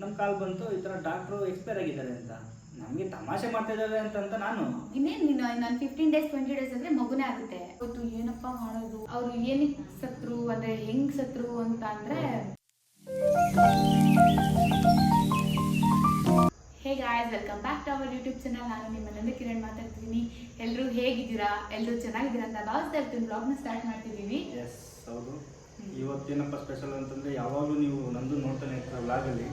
ನಮ್ಮ ಕಾಲ್ ಬಂತು ಈ ಥರ ಡಾಕ್ಟ್ರು ಎಕ್ಸ್ಪೈರ್ ಆಗಿದ್ದಾರೆ ಅಂತ. ನಮಗೆ ತಮಾಷೆ ಮಾಡ್ತಾ ಇದ್ದಾರೆ ಅಂತಂತ ನಾನು. ಇನ್ನೇನು ನೀನು ನಾನು ಫಿಫ್ಟೀನ್ ಡೇಸ್ ಟ್ವೆಂಟಿ ಡೇಸ್ ಅಂದರೆ ಮಗುನೇ ಆಗುತ್ತೆ. ಇವತ್ತು ಏನಪ್ಪ ಮಾಡೋದು? ಅವರು ಏನಕ್ಕೆ ಸತ್ರು ಅಂದ್ರೆ ಹೆಂಗ್ ಸತ್ರು ಅಂತ ಅಂದರೆ hey guys welcome back to our YouTube channel ನಾನು ನಿಮ್ಮ ನಂದು ಕಿರಣ್ ಮಾತಾಡ್ತಿದ್ದೀನಿ. ಎಲ್ಲರೂ ಹೇಗಿದ್ದೀರಾ? ಎಲ್ಲರೂ ಚೆನ್ನಾಗಿದ್ದೀರಾ ಅಂತ ಭಾವಿಸ್ತಾ ಇರ್ತೀನಿ ನ ಸ್ಟಾರ್ಟ್ ಮಾಡ್ತಿದ್ದೀವಿ ಎಸ್ ಹೌದು. ಇವತ್ತೇನಪ್ಪ ಸ್ಪೆಷಲ್ ಅಂತಂದ್ರೆ ಯಾವಾಗಲೂ ನೀವು ನಂದು ನೋಡ್ತಾನೆ ಬ್ಲಾಗ್ ವ್ಲಾಗಲ್ಲಿ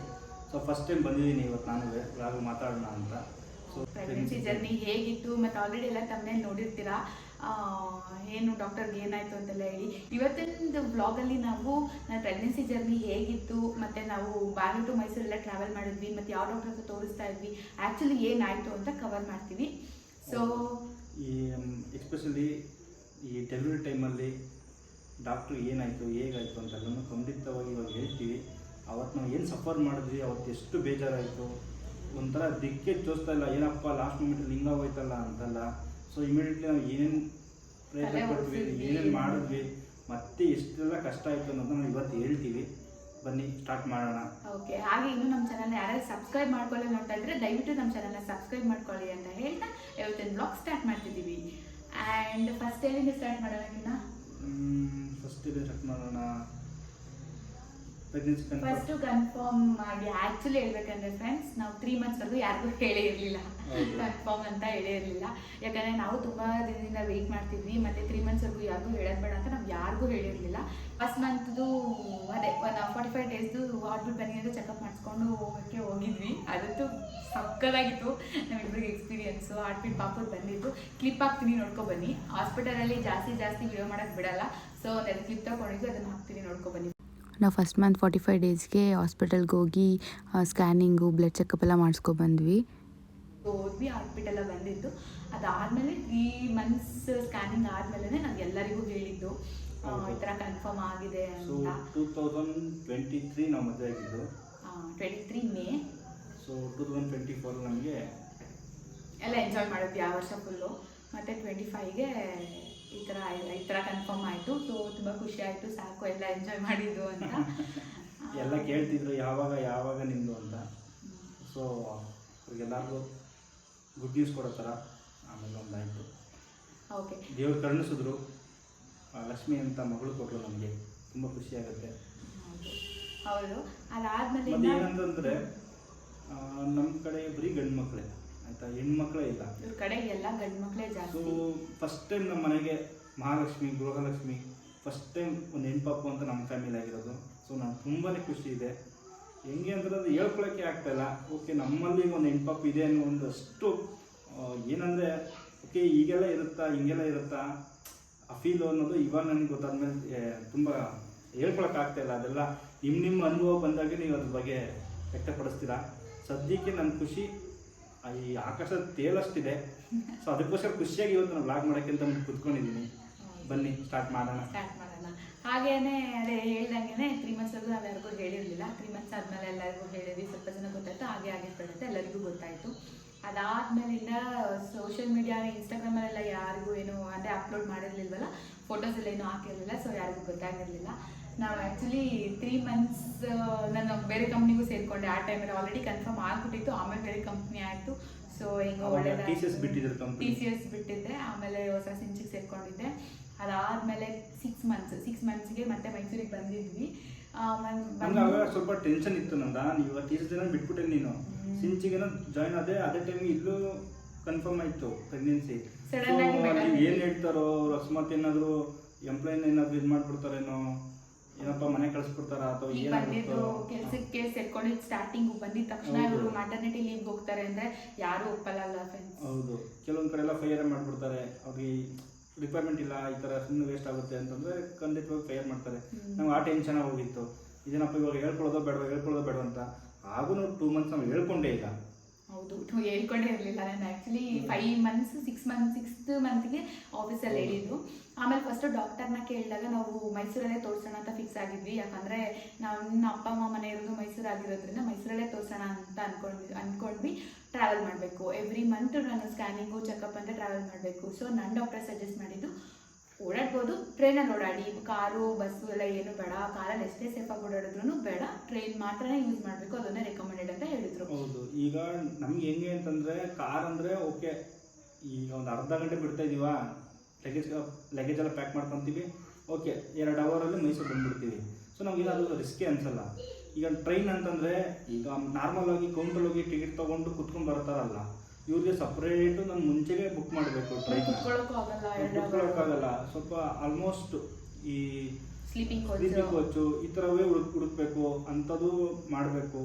ಸೊ ಫಸ್ಟ್ ಟೈಮ್ ಬಂದಿದ್ದೀನಿ ಇವತ್ತು ನಾನು ಯಾರು ಮಾತಾಡೋಣ ಅಂತ. ಸೊ ಪ್ರೆಗ್ನೆನ್ಸಿ ಜರ್ನಿ ಹೇಗಿತ್ತು? ಮತ್ತು ಆಲ್ರೆಡಿ ಎಲ್ಲ ತಮ್ಮನೇಲಿ ನೋಡಿರ್ತೀರಾ? ಏನು ಡಾಕ್ಟರ್ಗೆ ಏನಾಯಿತು ಅಂತೆಲ್ಲ ಹೇಳಿ. ಇವತ್ತಿನ ಬ್ಲಾಗಲ್ಲಿ ನಾವು ನನ್ನ ಪ್ರೆಗ್ನೆನ್ಸಿ ಜರ್ನಿ ಹೇಗಿತ್ತು ಮತ್ತು ನಾವು ಬ್ಯಾಂಗ್ಳೂರ್ ಟು ಮೈಸೂರೆಲ್ಲ ಟ್ರಾವೆಲ್ ಮಾಡಿದ್ವಿ ಮತ್ತು ಯಾವ ಡಾಕ್ಟರ್ ಹತ್ರ ತೋರಿಸ್ತಾ ಇದ್ವಿ ಆ್ಯಕ್ಚುಲಿ ಏನಾಯಿತು ಅಂತ ಕವರ್ ಮಾಡ್ತೀವಿ. ಸೊ ಈ ಎಸ್ಪೆಷಲಿ ಈ ಡೆಲಿವರಿ ಟೈಮಲ್ಲಿ ಡಾಕ್ಟ್ರು ಏನಾಯಿತು ಹೇಗಾಯಿತು ಅಂತೆಲ್ಲನೂ ಖಂಡಿತವಾಗಿ ಇವಾಗ ಹೇಳ್ತೀವಿ. ಅವತ್ತು ನಾವು ಏನು ಸಫರ್ ಮಾಡಿದ್ವಿ ಅವತ್ತು ಎಷ್ಟು ಬೇಜಾರಾಯಿತು ಒಂಥರ ದಿಕ್ಕೆ ತೋರಿಸ್ತಾ ಇಲ್ಲ ಏನಪ್ಪ ಲಾಸ್ಟ್ ಮೂಮೆಂಟಲ್ಲಿ ಹಿಂಗಾಗೋಯ್ತಲ್ಲ ಅಂತಲ್ಲ. ಸೊ ಇಮಿಡಿಯೇಟ್ಲಿ ನಾವು ಏನೇನು ಪ್ರಯತ್ನ ಪಡ್ತೀವಿ ಏನೇನು ಮಾಡಿದ್ವಿ ಮತ್ತೆ ಎಷ್ಟೆಲ್ಲ ಕಷ್ಟ ಆಯಿತು ಅಂತ ನಾವು ಇವತ್ತು ಹೇಳ್ತೀವಿ. ಬನ್ನಿ ಸ್ಟಾರ್ಟ್ ಮಾಡೋಣ. ಓಕೆ ಹಾಗೆ ಇನ್ನು ನಮ್ಮ ಚಾನಲ್ನ ಯಾರ್ಯಾರು ಸಬ್ಸ್ಕ್ರೈಬ್ ಮಾಡ್ಕೊಳ್ಳಿ ನೋಡ್ತಾ ಇದ್ರೆ ದಯವಿಟ್ಟು ನಮ್ಮ ಚಾನಲ್ನ ಸಬ್ಸ್ಕ್ರೈಬ್ ಮಾಡ್ಕೊಳ್ಳಿ ಅಂತ ಹೇಳ್ತಾ ಇವತ್ತಿನ ಬ್ಲಾಗ್ ಸ್ಟಾರ್ಟ್ ಮಾಡ್ತಿದ್ದೀವಿ. ಆ್ಯಂಡ್ ಫಸ್ಟ್ ಎಲ್ಲಿಂದ ಸ್ಟಾರ್ಟ್ ಮಾಡೋಣ ಫಸ್ಟ್ ಇದೆ ಸ್ಟಾರ್ಟ್ ಮಾಡೋಣ? ಫಸ್ಟ್ ಕನ್ಫರ್ಮ್ ಮಾಡಿ ಆಕ್ಚುಲಿ ಹೇಳ್ಬೇಕಂದ್ರೆ ಫ್ರೆಂಡ್ಸ್ ನಾವು ತ್ರೀ ಮಂತ್ಸ್ ವರೆಗೂ ಯಾರಿಗೂ ಹೇಳೇ ಇರಲಿಲ್ಲ. ಕನ್ಫರ್ಮ್ ಅಂತ ಹೇಳೇ ಇರಲಿಲ್ಲ. ಯಾಕಂದ್ರೆ ನಾವು ತುಂಬಾ ದಿನದಿಂದ ವೆಯ್ಟ್ ಮಾಡ್ತಿದ್ವಿ ಮತ್ತೆ ತ್ರೀ ಮಂತ್ಸ್ ವರೆಗೂ ಯಾರಿಗೂ ಹೇಳೋದು ಬೇಡ ಅಂತ ನಾವು ಯಾರಿಗೂ ಹೇಳಿರಲಿಲ್ಲ ಫಸ್ಟ್ ಮಂತ್ದು ಅದೇ ಒಂದು ಫಾರ್ಟಿ ಫೈವ್ ಡೇಸ್ದು ಹಾರ್ಟ್ಬಿಟ್ ಬನ್ನಿ ಅಂತ ಚೆಕಪ್ ಮಾಡಿಸ್ಕೊಂಡು ಹೋಗೋಕ್ಕೆ ಹೋಗಿದ್ವಿ. ಅದಂತೂ ಸಕ್ಕದಾಗಿತ್ತು ನಮ್ಮಿಬ್ಬರಿಗೆ ಎಕ್ಸ್ಪೀರಿಯನ್ಸು ಹಾರ್ಟ್ಬೀಟ್ ಪಾಪುರ್ ಬಂದಿದ್ದು. ಕ್ಲಿಪ್ ಹಾಕ್ತೀನಿ ನೋಡ್ಕೊ ಬನ್ನಿ. ಹಾಸ್ಪಿಟಲಲ್ಲಿ ಜಾಸ್ತಿ ಜಾಸ್ತಿ ವಿಡಿಯೋ ಮಾಡೋಕ್ಕೆ ಬಿಡಲ್ಲ. ಸೊ ಅದ್ ಕ್ಲಿಪ್ ತಗೊಂಡಿದ್ದು ಅದನ್ನು ಹಾಕ್ತೀನಿ ನೋಡ್ಕೊ ಬನ್ನಿ. ನಾವು ಫಸ್ಟ್ ಮಂತ್ ಫಾರ್ಟಿ ಫೈವ್ ಡೇಸ್ಗೆ ಹಾಸ್ಪಿಟಲ್ಗೆ ಹೋಗಿ ಸ್ಕ್ಯಾನಿಂಗು ಬ್ಲಡ್ ಚೆಕಪ್ ಎಲ್ಲ ಮಾಡಿಸ್ಕೊಬಂದ್ವಿ ಹೋದ್ವಿ ಹಾಸ್ಪಿಟಲ್ ಬಂದಿದ್ದು. ಅದಾದಮೇಲೆ ತ್ರೀ ಮಂತ್ಸ್ ಸ್ಕ್ಯಾನಿಂಗ್ ಆದಮೇಲೆ ನಾನು ಎಲ್ಲರಿಗೂ ಹೇಳಿದ್ದು. ಆ, ಈ ಥರ ಕನ್ಫರ್ಮ್ ಆಗಿದೆ ಅಂತ. ಟೂ ತೌಸಂಡ್ ಟ್ವೆಂಟಿ ತ್ರೀ ನಾವು ಮದುವೆ ಆಗಿದ್ದು. Twenty three May. So two thousand twenty four ನಮಗೆ ಎಲ್ಲ ಎಂಜಾಯ್ ಮಾಡಿದ್ವಿ ಆ ವರ್ಷ ಫುಲ್ಲು ಮತ್ತು ಟ್ವೆಂಟಿ ಫೈವ್ಗೆ ಈ ಥರ ಆಯ್ತು ಈ ಥರ ಕನ್ಫರ್ಮ್ ಆಯಿತು. ಸೊ ತುಂಬ ಖುಷಿ ಆಯಿತು. ಸಾಕು ಎಲ್ಲ ಎಂಜಾಯ್ ಮಾಡಿದ್ದು ಅಂತ. ಎಲ್ಲ ಕೇಳ್ತಿದ್ರು ಯಾವಾಗ ಯಾವಾಗ ನಿಮ್ಮದು ಅಂತ. ಸೊ ಅವ್ರಿಗೆಲ್ಲರಿಗೂ ಗುಡ್ ನ್ಯೂಸ್ ಕೊಡೋ ಥರ ಆಮೇಲೆ ಒಂದಾಯಿತು. ಓಕೆ ದೇವ್ರು ಕರುಣಿಸಿದ್ರು. ಲಕ್ಷ್ಮಿ ಅಂತ ಮಗಳು ಕೊಟ್ಟರು ನಮಗೆ. ತುಂಬ ಖುಷಿ ಆಗುತ್ತೆ. ಹೌದು. ಅದಾದ್ಮೇಲೆ ಏನಂತಂದರೆ ನಮ್ಮ ಕಡೆ ಬರೀ ಗಂಡು ಮಕ್ಕಳೇ ಆಯಿತಾ? ಹೆಣ್ಮಕ್ಳೇ ಇಲ್ಲ. ಇವ್ರ ಕಡೆಗೆ ಎಲ್ಲ ಗಂಡು ಮಕ್ಕಳೇ ಸೊ ಜಾಸ್ತಿ ಫಸ್ಟ್ ಟೈಮ್ ನಮ್ಮ ಮನೆಗೆ ಮಹಾಲಕ್ಷ್ಮಿ ಗೃಹಲಕ್ಷ್ಮಿ ಫಸ್ಟ್ ಟೈಮ್ ಒಂದು ಹೆಣ್ಪಾಪು ಅಂತ ನಮ್ಮ ಫ್ಯಾಮಿಲಿ ಆಗಿರೋದು. ಸೊ ನಂಗೆ ತುಂಬಾ ಖುಷಿ ಇದೆ. ಹೆಂಗೆ ಅಂದ್ರೆ ಅದು ಹೇಳ್ಕೊಳಕ್ಕೆ ಆಗ್ತಾ ಇಲ್ಲ. ಓಕೆ ನಮ್ಮಲ್ಲಿ ಒಂದು ಹೆಣ್ಪಾಪು ಇದೆ ಅನ್ನೋ ಒಂದಷ್ಟು ಆ, ಏನಂದರೆ ಓಕೆ ಈಗೆಲ್ಲ ಇರುತ್ತಾ ಹಿಂಗೆಲ್ಲ ಇರುತ್ತಾ ಆ ಫೀಲ್ ಅನ್ನೋದು ಇವಾಗ ನನಗೆ ಗೊತ್ತಾದ್ಮೇಲೆ ತುಂಬ ಹೇಳ್ಕೊಳಕ್ಕೆ ಆಗ್ತಾ ಇಲ್ಲ. ಅದೆಲ್ಲ ನಿಮ್ಮ ನಿಮ್ಮ ಅನುಭವ ಬಂದಾಗ ನೀವು ಅದ್ರ ಬಗ್ಗೆ ವ್ಯಕ್ತಪಡಿಸ್ತೀರಾ? ಸದ್ಯಕ್ಕೆ ನನ್ನ ಖುಷಿ ಈ ಆಕಾಶ ತೇಲಷ್ಟಿದೆ ಸೊ ಅದಕ್ಕೋಸ್ಕರ ಖುಷಿಯಾಗಿ ಇವತ್ತು ನಾನು ಬ್ಲಾಗ್ ಮಾಡೋಕ್ಕೆ ಅಂತ ಕುತ್ಕೊಂಡಿದ್ದೀನಿ. ಬನ್ನಿ ಸ್ಟಾರ್ಟ್ ಮಾಡೋಣ. ಸ್ಟಾರ್ಟ್ ಮಾಡೋಣ. ಹಾಗೇನೆ ಅದೇ ಹೇಳ್ದಂಗೆ ತ್ರೀ ಮಂತ್ಸ್ ನಾವು ಎಲ್ಲರಿಗೂ ಹೇಳಿರಲಿಲ್ಲ. ತ್ರೀ ಮಂತ್ಸ್ ಆದಮೇಲೆ ಎಲ್ಲರಿಗೂ ಹೇಳಿದ್ವಿ. ಸ್ವಲ್ಪ ಜನ ಗೊತ್ತಾಯ್ತು. ಹಾಗೆ ಹಾಗೆ ಎಲ್ಲರಿಗೂ ಗೊತ್ತಾಯಿತು. ಅದಾದ್ಮೇಲಿಂದ ಸೋಷಿಯಲ್ ಮೀಡಿಯಾ ಇನ್ಸ್ಟಾಗ್ರಾಮಲ್ಲೆಲ್ಲ ಯಾರಿಗೂ ಏನು, ಅಂದರೆ ಅಪ್ಲೋಡ್ ಮಾಡಿರ್ಲಿಲ್ವಲ್ಲ? ಫೋಟೋಸ್ ಎಲ್ಲ ಏನು ಹಾಕಿರಲಿಲ್ಲ. ಸೊ ಯಾರಿಗೂ ಗೊತ್ತಾಗಿರಲಿಲ್ಲ. ನಾವು ಆ್ಯಕ್ಚುಲಿ ತ್ರೀ ಮಂತ್ಸ್ ನಾನು ಬೇರೆ ಕಂಪ್ನಿಗೂ ಸೇರಿಕೊಂಡೆ. ಆ ಟೈಮಲ್ಲಿ ಆಲ್ರೆಡಿ ಕನ್ಫರ್ಮ್ ಆಗಿಬಿಟ್ಟಿತ್ತು. ಆಮೇಲೆ ಬೇರೆ ಕಂಪ್ನಿ ಆಯಿತು. ಸೊ ಹಿಂಗೆ ಒಳ್ಳೆ ಟಿ ಸಿ ಎಸ್ ಬಿಟ್ಟಿದ್ದೆ. ಆಮೇಲೆ ಹೊಸ ಸಿಂಚಿಗೆ ಸೇರ್ಕೊಂಡಿದ್ದೆ. ಅದಾದಮೇಲೆ ಸಿಕ್ಸ್ ಮಂತ್ಸ್ ಸಿಕ್ಸ್ ಮಂತ್ಸ್ಗೆ ಮತ್ತೆ ಮೈಸೂರಿಗೆ ಬಂದಿದ್ವಿ. ಸ್ವಲ್ಪ ಟೆನ್ಷನ್ ಇತ್ತು ನಂದ. ನೀವು ಟಿ ಸಿ ಜನ ಬಿಟ್ಬಿಟ್ಟೆ ನೀನು. ಸಿಂಚಿಗೆ ಜಾಯ್ನ್ ಆದೆ ಅದೇ ಟೈಮ್ ಇಲ್ಲೂ ಕನ್ಫರ್ಮ್ ಆಯಿತು ಪ್ರೆಗ್ನೆನ್ಸಿ ಏನು ಹೇಳ್ತಾರೋ ಅಕಸ್ಮಾತ್ ಏನಾದರೂ ಎಂಪ್ಲಾಯ್ನ ಏನಾದರೂ ಇದು ಮಾಡ್ಬಿಡ್ತಾರೇನೋ ಏನಪ್ಪ ಮನೆ ಕಳಿಸ್ಬಿಡ್ತಾರ ಅಥವಾ ಈಗ ಬಂದಿದ್ದು ಏನಾಗುತ್ತೋ ಕೆಲಸಕ್ಕೆ ಸೇರ್ಕೊಂಡಿದ್ದು ಸ್ಟಾರ್ಟಿಂಗ್ ಬಂದಿದ ತಕ್ಷಣ. ಇವರು ಮ್ಯಾಟರ್ನಿಟಿ ಲೀವ್ ಹೋಗ್ತಾರೆ ಅಂದ್ರೆ ಯಾರು ಒಪ್ಪಲ್ಲ ಫ್ರೆಂಡ್ಸ್ ಹೌದು. ಕೆಲವೊಂದು ಕಡೆ ಎಲ್ಲ ಫೈರ್ ಮಾಡ್ಬಿಡ್ತಾರೆ. ಅವ್ರಿಗೆ ರಿಕ್ವೈರ್ಮೆಂಟ್ ಇಲ್ಲ ಈ ತರ ಸುಮ್ಮನೆ ವೇಸ್ಟ್ ಆಗುತ್ತೆ ಅಂತಂದ್ರೆ ಖಂಡಿತವಾಗಿ ಫೈರ್ ಮಾಡ್ತಾರೆ. ನಮ್ಗೆ ಆ ಟೆನ್ಷನ್ ಹೋಗಿತ್ತು. ಇದೇನಪ್ಪ ಇವಾಗ ಹೇಳ್ಕೊಳ್ಳೋದೋ ಬೇಡ ಹೇಳ್ಕೊಳ್ಳೋದೋ ಬೇಡ ಅಂತ. ಆಗೂ ಟೂ ಮಂತ್ಸ್ ನಾವು ಹೇಳ್ಕೊಂಡೇ ಇಲ್ಲ. ಹೌದು ಹೇಳ್ಕೊಂಡೇ ಇರಲಿಲ್ಲ. ನಾನು actually five months six month sixth ಮಂತ್ಗೆ ಆಫೀಸಲ್ಲಿ ಹೇಳಿದ್ದು ಆಮೇಲೆ ಫಸ್ಟು ಡಾಕ್ಟರ್ನ ಕೇಳಿದಾಗ ನಾವು ಮೈಸೂರಲ್ಲೇ ತೋರಿಸೋಣ ಅಂತ ಫಿಕ್ಸ್ ಆಗಿದ್ವಿ. ಯಾಕಂದರೆ ನನ್ನ ಅಪ್ಪ ಅಮ್ಮ ಮನೆ ಇರೋದು ಮೈಸೂರು ಆಗಿರೋದ್ರಿಂದ ಮೈಸೂರಲ್ಲೇ ತೋರಿಸೋಣ ಅಂತ ಅನ್ಕೊಂಡ್ವಿ. ಅಂದ್ಕೊಂಡ್ವಿ ಟ್ರಾವೆಲ್ ಮಾಡಬೇಕು. ಎವ್ರಿ ಮಂತ್ ನಾನು ಸ್ಕ್ಯಾನಿಂಗು ಚೆಕಪ್ ಅಂತ ಟ್ರಾವೆಲ್ ಮಾಡಬೇಕು. ಸೊ ನನ್ನ ಡಾಕ್ಟರ್ ಸಜೆಸ್ಟ್ ಮಾಡಿದ್ದು ಓಡಾಡ್ಬೋದು. ಟ್ರೈನಲ್ಲಿ ಓಡಾಡಿ, ಕಾರು ಬಸ್ಸು ಎಲ್ಲ ಏನು ಬೇಡ. ಕಾರಲ್ಲಿ ಎಷ್ಟೇ ಸೇಫಾಗಿ ಓಡಾಡಿದ್ರು ಬೇಡ. ಟ್ರೈನ್ ಮಾತ್ರನೇ ಯೂಸ್ ಮಾಡಬೇಕು. ಅದನ್ನೇ ರೆಕಮೆಂಡೆಡ್ ಅಂತ ಹೇಳಿದ್ರು. ಹೌದು. ಈಗ ನಮ್ಗೆ ಹೆಂಗೆ ಅಂತಂದರೆ ಕಾರ್ ಅಂದರೆ ಓಕೆ ಈಗ ಒಂದು ಅರ್ಧ ಗಂಟೆ ಬಿಡ್ತಾ ಇದೀವಾ? ಲಗೇಜ್ ಲಗೇಜ್ ಎಲ್ಲ ಪ್ಯಾಕ್ ಮಾಡ್ಕೊಂತೀವಿ. ಓಕೆ ಎರಡು ಅವರಲ್ಲಿ ಮೈಸೂರು ಬಂದ್ಬಿಡ್ತೀವಿ. ಸೊ ನಮ್ಗೆ ಅದು ರಿಸ್ಕಿ ಅನ್ಸಲ್ಲ. ಈಗ ಟ್ರೈನ್ ಅಂತಂದರೆ, ಈಗ ನಾರ್ಮಲ್ ಆಗಿ ಕೌಂಟರ್ ಹೋಗಿ ಟಿಕೆಟ್ ತೊಗೊಂಡು ಕುತ್ಕೊಂಡು ಬರ್ತಾರಲ್ಲ ಇವ್ರಿಗೆ ಸಪ್ರೇಟು ನಾನು ಮುಂಚೆಗೆ ಬುಕ್ ಮಾಡಬೇಕು ಟ್ರೈನ್ ಆಗಲ್ಲ ಸ್ವಲ್ಪ ಆಲ್ಮೋಸ್ಟ್ ಈ ಸ್ಲೀಪಿಂಗ್ ಕೋಚ್ ಈ ಥರವೇ ಹುಡುಕ್ ಹುಡುಕ್ಬೇಕು ಅಂಥದ್ದು ಮಾಡಬೇಕು.